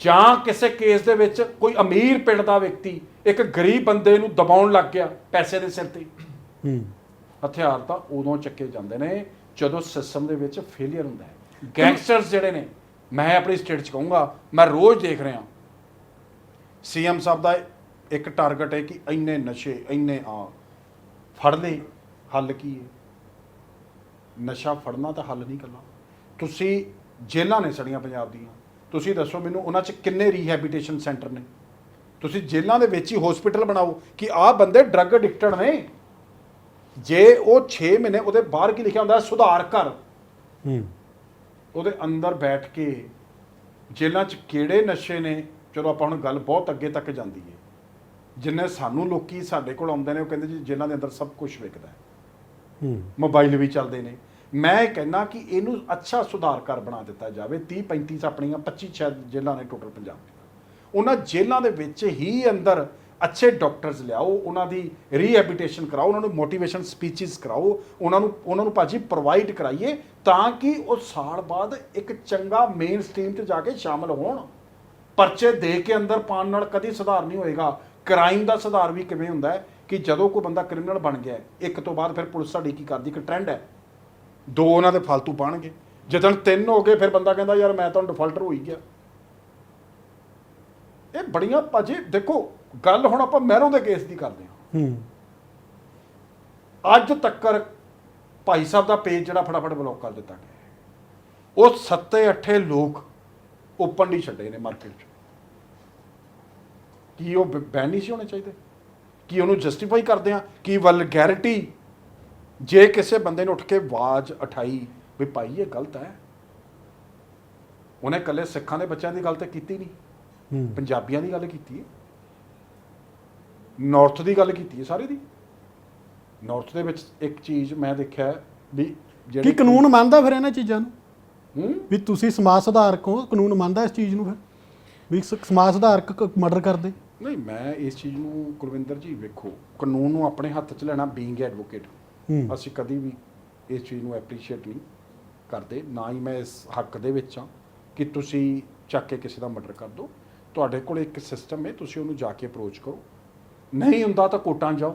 ਜਾਂ ਕਿਸੇ ਕੇਸ ਦੇ ਵਿੱਚ ਕੋਈ ਅਮੀਰ ਪਿੰਡ ਦਾ ਵਿਅਕਤੀ ਇੱਕ ਗਰੀਬ ਬੰਦੇ ਨੂੰ ਦਬਾਉਣ ਲੱਗ ਗਿਆ ਪੈਸੇ ਦੇ ਸਿਰ ਤੇ। ਹੂੰ। ਹਥਿਆਰ ਤਾਂ ਉਦੋਂ ਚੱਕੇ ਜਾਂਦੇ ਨੇ ਜਦੋਂ ਸਿਸਟਮ ਦੇ ਵਿੱਚ ਫੇਲਿਅਰ ਹੁੰਦਾ ਹੈ। ਗੈਂਗਸਟਰਸ ਜਿਹੜੇ ਨੇ ਮੈਂ ਆਪਣੀ ਸਟੇਟ 'ਚ ਕਹੂੰਗਾ ਮੈਂ ਰੋਜ਼ ਦੇਖ ਰਿਹਾ। ਸੀਐਮ ਸਾਹਿਬ ਦਾ ਇੱਕ ਟਾਰਗੇਟ ਹੈ ਕਿ ਇੰਨੇ ਨਸ਼ੇ ਇੰਨੇ ਆ ਫੜ ਲਏ ਹੱਲ ਕੀ ਹੈ? ਨਸ਼ਾ ਫੜਨਾ ਤਾਂ ਹੱਲ ਨਹੀਂ ਕਰਨਾ। ਤੁਸੀਂ ਜੇਲ੍ਹਾਂ ਨੇ ਸੜੀਆਂ ਪੰਜਾਬ ਦੀਆਂ। ਤੁਸੀਂ ਦੱਸੋ ਮੈਨੂੰ ਉਹਨਾਂ 'ਚ ਕਿੰਨੇ ਰੀਹੈਬਿਟੇਸ਼ਨ ਸੈਂਟਰ ਨੇ? ਤੁਸੀਂ ਜੇਲ੍ਹਾਂ ਦੇ ਵਿੱਚ ਹੀ ਹਸਪੀਟਲ ਬਣਾਓ ਕਿ ਆਹ ਬੰਦੇ ਡਰੱਗ ਐਡਿਕਟਡ ਨੇ। ਜੇ ਉਹ 6 ਮਹੀਨੇ ਉਹਦੇ ਬਾਹਰ ਕੀ ਲਿਖਿਆ ਹੁੰਦਾ? ਸੁਧਾਰ ਕਰ। ਹੂੰ। ਉਹਦੇ ਅੰਦਰ ਬੈਠ ਕੇ ਜੇਲ੍ਹਾਂ 'ਚ ਕਿਹੜੇ ਨਸ਼ੇ ਨੇ? ਚਲੋ ਆਪਾਂ ਹੁਣ ਗੱਲ ਬਹੁਤ ਅੱਗੇ ਤੱਕ ਜਾਂਦੀ ਹੈ। ਜਿੰਨੇ ਸਾਨੂੰ ਲੋਕੀ ਸਾਡੇ ਕੋਲ ਆਉਂਦੇ ਨੇ ਉਹ ਕਹਿੰਦੇ ਜੀ ਜੇਲ੍ਹਾਂ ਦੇ ਅੰਦਰ ਸਭ ਕੁਝ ਵਿਕਦਾ ਹੈ। ਹੂੰ। ਮੋਬਾਈਲ ਵੀ ਚੱਲਦੇ ਨੇ। ਮੈਂ ਕਹਿੰਦਾ ਕਿ ਇਹਨੂੰ ਅੱਛਾ ਸੁਧਾਰ ਕਰ ਬਣਾ ਦਿੱਤਾ ਜਾਵੇ। 30 35 ਆਪਣੀਆਂ 25 ਸ਼ਾਇਦ ਜੇਲ੍ਹਾਂ ਨੇ ਟੋਟਲ ਪੰਜਾਬ ਦੀਆਂ। ਉਹਨਾਂ ਜੇਲ੍ਹਾਂ ਦੇ ਵਿੱਚ ਹੀ ਅੰਦਰ ਅੱਛੇ ਡਾਕਟਰਸ ਲਿਆਓ ਉਹਨਾਂ ਦੀ ਰੀਹੈਬਿਟੇਸ਼ਨ ਕਰਾਓ ਉਹਨਾਂ ਨੂੰ ਮੋਟੀਵੇਸ਼ਨ ਸਪੀਚਸ ਕਰਾਓ ਉਹਨਾਂ ਨੂੰ ਉਹਨਾਂ ਨੂੰ ਭਾਜੀ ਪ੍ਰੋਵਾਈਡ ਕਰਾਈਏ ਤਾਂ ਕਿ ਉਹ ਸਾਲ ਬਾਅਦ ਇੱਕ ਚੰਗਾ ਮੇਨ ਸਟ੍ਰੀਮ ਤੇ ਜਾ ਕੇ ਸ਼ਾਮਲ ਹੋਣ। ਪਰਚੇ ਦੇ ਕੇ ਅੰਦਰ ਪਾਉਣ ਨਾਲ ਕਦੀ ਸੁਧਾਰ ਨਹੀਂ ਹੋਏਗਾ। ਕ੍ਰਾਈਮ ਦਾ ਸੁਧਾਰ ਵੀ ਕਿਵੇਂ ਹੁੰਦਾ ਹੈ ਕਿ ਜਦੋਂ ਕੋਈ ਬੰਦਾ ਕ੍ਰਿਮੀਨਲ ਬਣ ਗਿਆ ਇੱਕ ਤੋਂ ਬਾਅਦ ਫਿਰ ਪੁਲਿਸ ਸਾਡੀ ਕੀ ਕਰਦੀ? ਇੱਕ ਟ੍ਰੈਂਡ ਹੈ। ਦੋ ਉਹਨਾਂ ਦੇ ਫालतू ਪਾਣਗੇ ਜਦੋਂ ਤਿੰਨ ਹੋ ਗਏ ਫਿਰ ਬੰਦਾ ਕਹਿੰਦਾ ਯਾਰ ਮੈਂ ਤਾਂ ਡਿਫਾਲਟਰ ਹੋ ਹੀ ਗਿਆ। ਇਹ ਬੜੀਆਂ ਭਾਜੀ ਦੇਖੋ ਗੱਲ ਹੁਣ ਆਪਾਂ ਮਹਿਰੋਂ ਦੇ ਕੇਸ ਦੀ ਕਰਦੇ ਹਾਂ। ਹੂੰ। ਅੱਜ ਤੱਕਰ ਭਾਈ ਸਾਹਿਬ ਦਾ ਪੇਜ ਜਿਹੜਾ ਫਟਾਫਟ ਬਲੌਕ ਕਰ ਦਿੱਤਾ ਗਿਆ। ਉਹ ਸੱਤੇ ਅੱਠੇ ਲੋਕ ਓਪਨ ਨਹੀਂ ਛੱਡੇ ਨੇ ਮਾਰਕੀਟ 'ਚ। ਕੀ ਉਹ ਬੈਨ ਨਹੀਂ ਸੀ ਹੋਣੇ ਚਾਹੀਦੇ? ਕੀ ਉਹਨੂੰ ਜਸਟੀਫਾਈ ਕਰਦੇ ਆ? ਕੀ ਵਲਗੈਰਿਟੀ ਜੇ ਕਿਸੇ ਬੰਦੇ ਨੇ ਉੱਠ ਕੇ ਆਵਾਜ਼ ਉਠਾਈ ਵੀ ਭਾਈ ਇਹ ਗਲਤ ਹੈ। ਉਹਨੇ ਇਕੱਲੇ ਸਿੱਖਾਂ ਦੇ ਬੱਚਿਆਂ ਦੀ ਗੱਲ ਤੇ ਕੀਤੀ ਨਹੀਂ। ਪੰਜਾਬੀਆਂ ਦੀ ਗੱਲ ਕੀਤੀ ਹੈ। ਨਾਰਥ ਦੀ ਗੱਲ ਕੀਤੀ ਹੈ ਸਾਰੇ ਦੀ। ਨਾਰਥ ਦੇ ਵਿੱਚ ਇੱਕ ਚੀਜ਼ ਮੈਂ ਦੇਖਿਆ ਵੀ ਕੀ ਕਾਨੂੰਨ ਮੰਨਦਾ ਫਿਰ ਇਹਨਾਂ ਚੀਜ਼ਾਂ ਨੂੰ? ਵੀ ਤੁਸੀਂ ਸਮਾਜ ਸੁਧਾਰਕ ਹੋ ਕਾਨੂੰਨ ਮੰਨਦਾ ਇਸ ਚੀਜ਼ ਨੂੰ ਫਿਰ? ਵੀ ਸਮਾਜ ਸੁਧਾਰਕ ਮਰਡਰ ਕਰਦੇ? ਨਹੀਂ ਮੈਂ ਇਸ ਚੀਜ਼ ਨੂੰ ਕੁਲਵਿੰਦਰ ਜੀ ਵੇਖੋ ਕਾਨੂੰਨ ਨੂੰ ਆਪਣੇ ਹੱਥ 'ਚ ਲੈਣਾ ਬੀਇੰਗ ਐਡਵੋਕੇਟ ਹੂੰ। ਅਸੀਂ ਕਦੀ ਵੀ ਇਸ ਚੀਜ਼ ਨੂੰ ਐਪਰੀਸ਼ੀਏਟ ਨਹੀਂ ਕਰਦੇ ਨਾ ਹੀ ਮੈਂ ਇਸ ਹੱਕ ਦੇ ਵਿੱਚ ਹਾਂ ਕਿ ਤੁਸੀਂ ਚੱਕ ਕੇ ਕਿਸੇ ਦਾ ਮਰਡਰ ਕਰ ਦਿਓ ਤੁਹਾਡੇ ਕੋਲ ਇੱਕ ਸਿਸਟਮ ਹੈ ਤੁਸੀਂ ਉਹਨੂੰ ਜਾ ਕੇ ਅਪਰੋਚ ਕਰੋ। ਨਹੀਂ ਹੁੰਦਾ ਤਾਂ ਕੋਰਟਾਂ ਜਾਓ।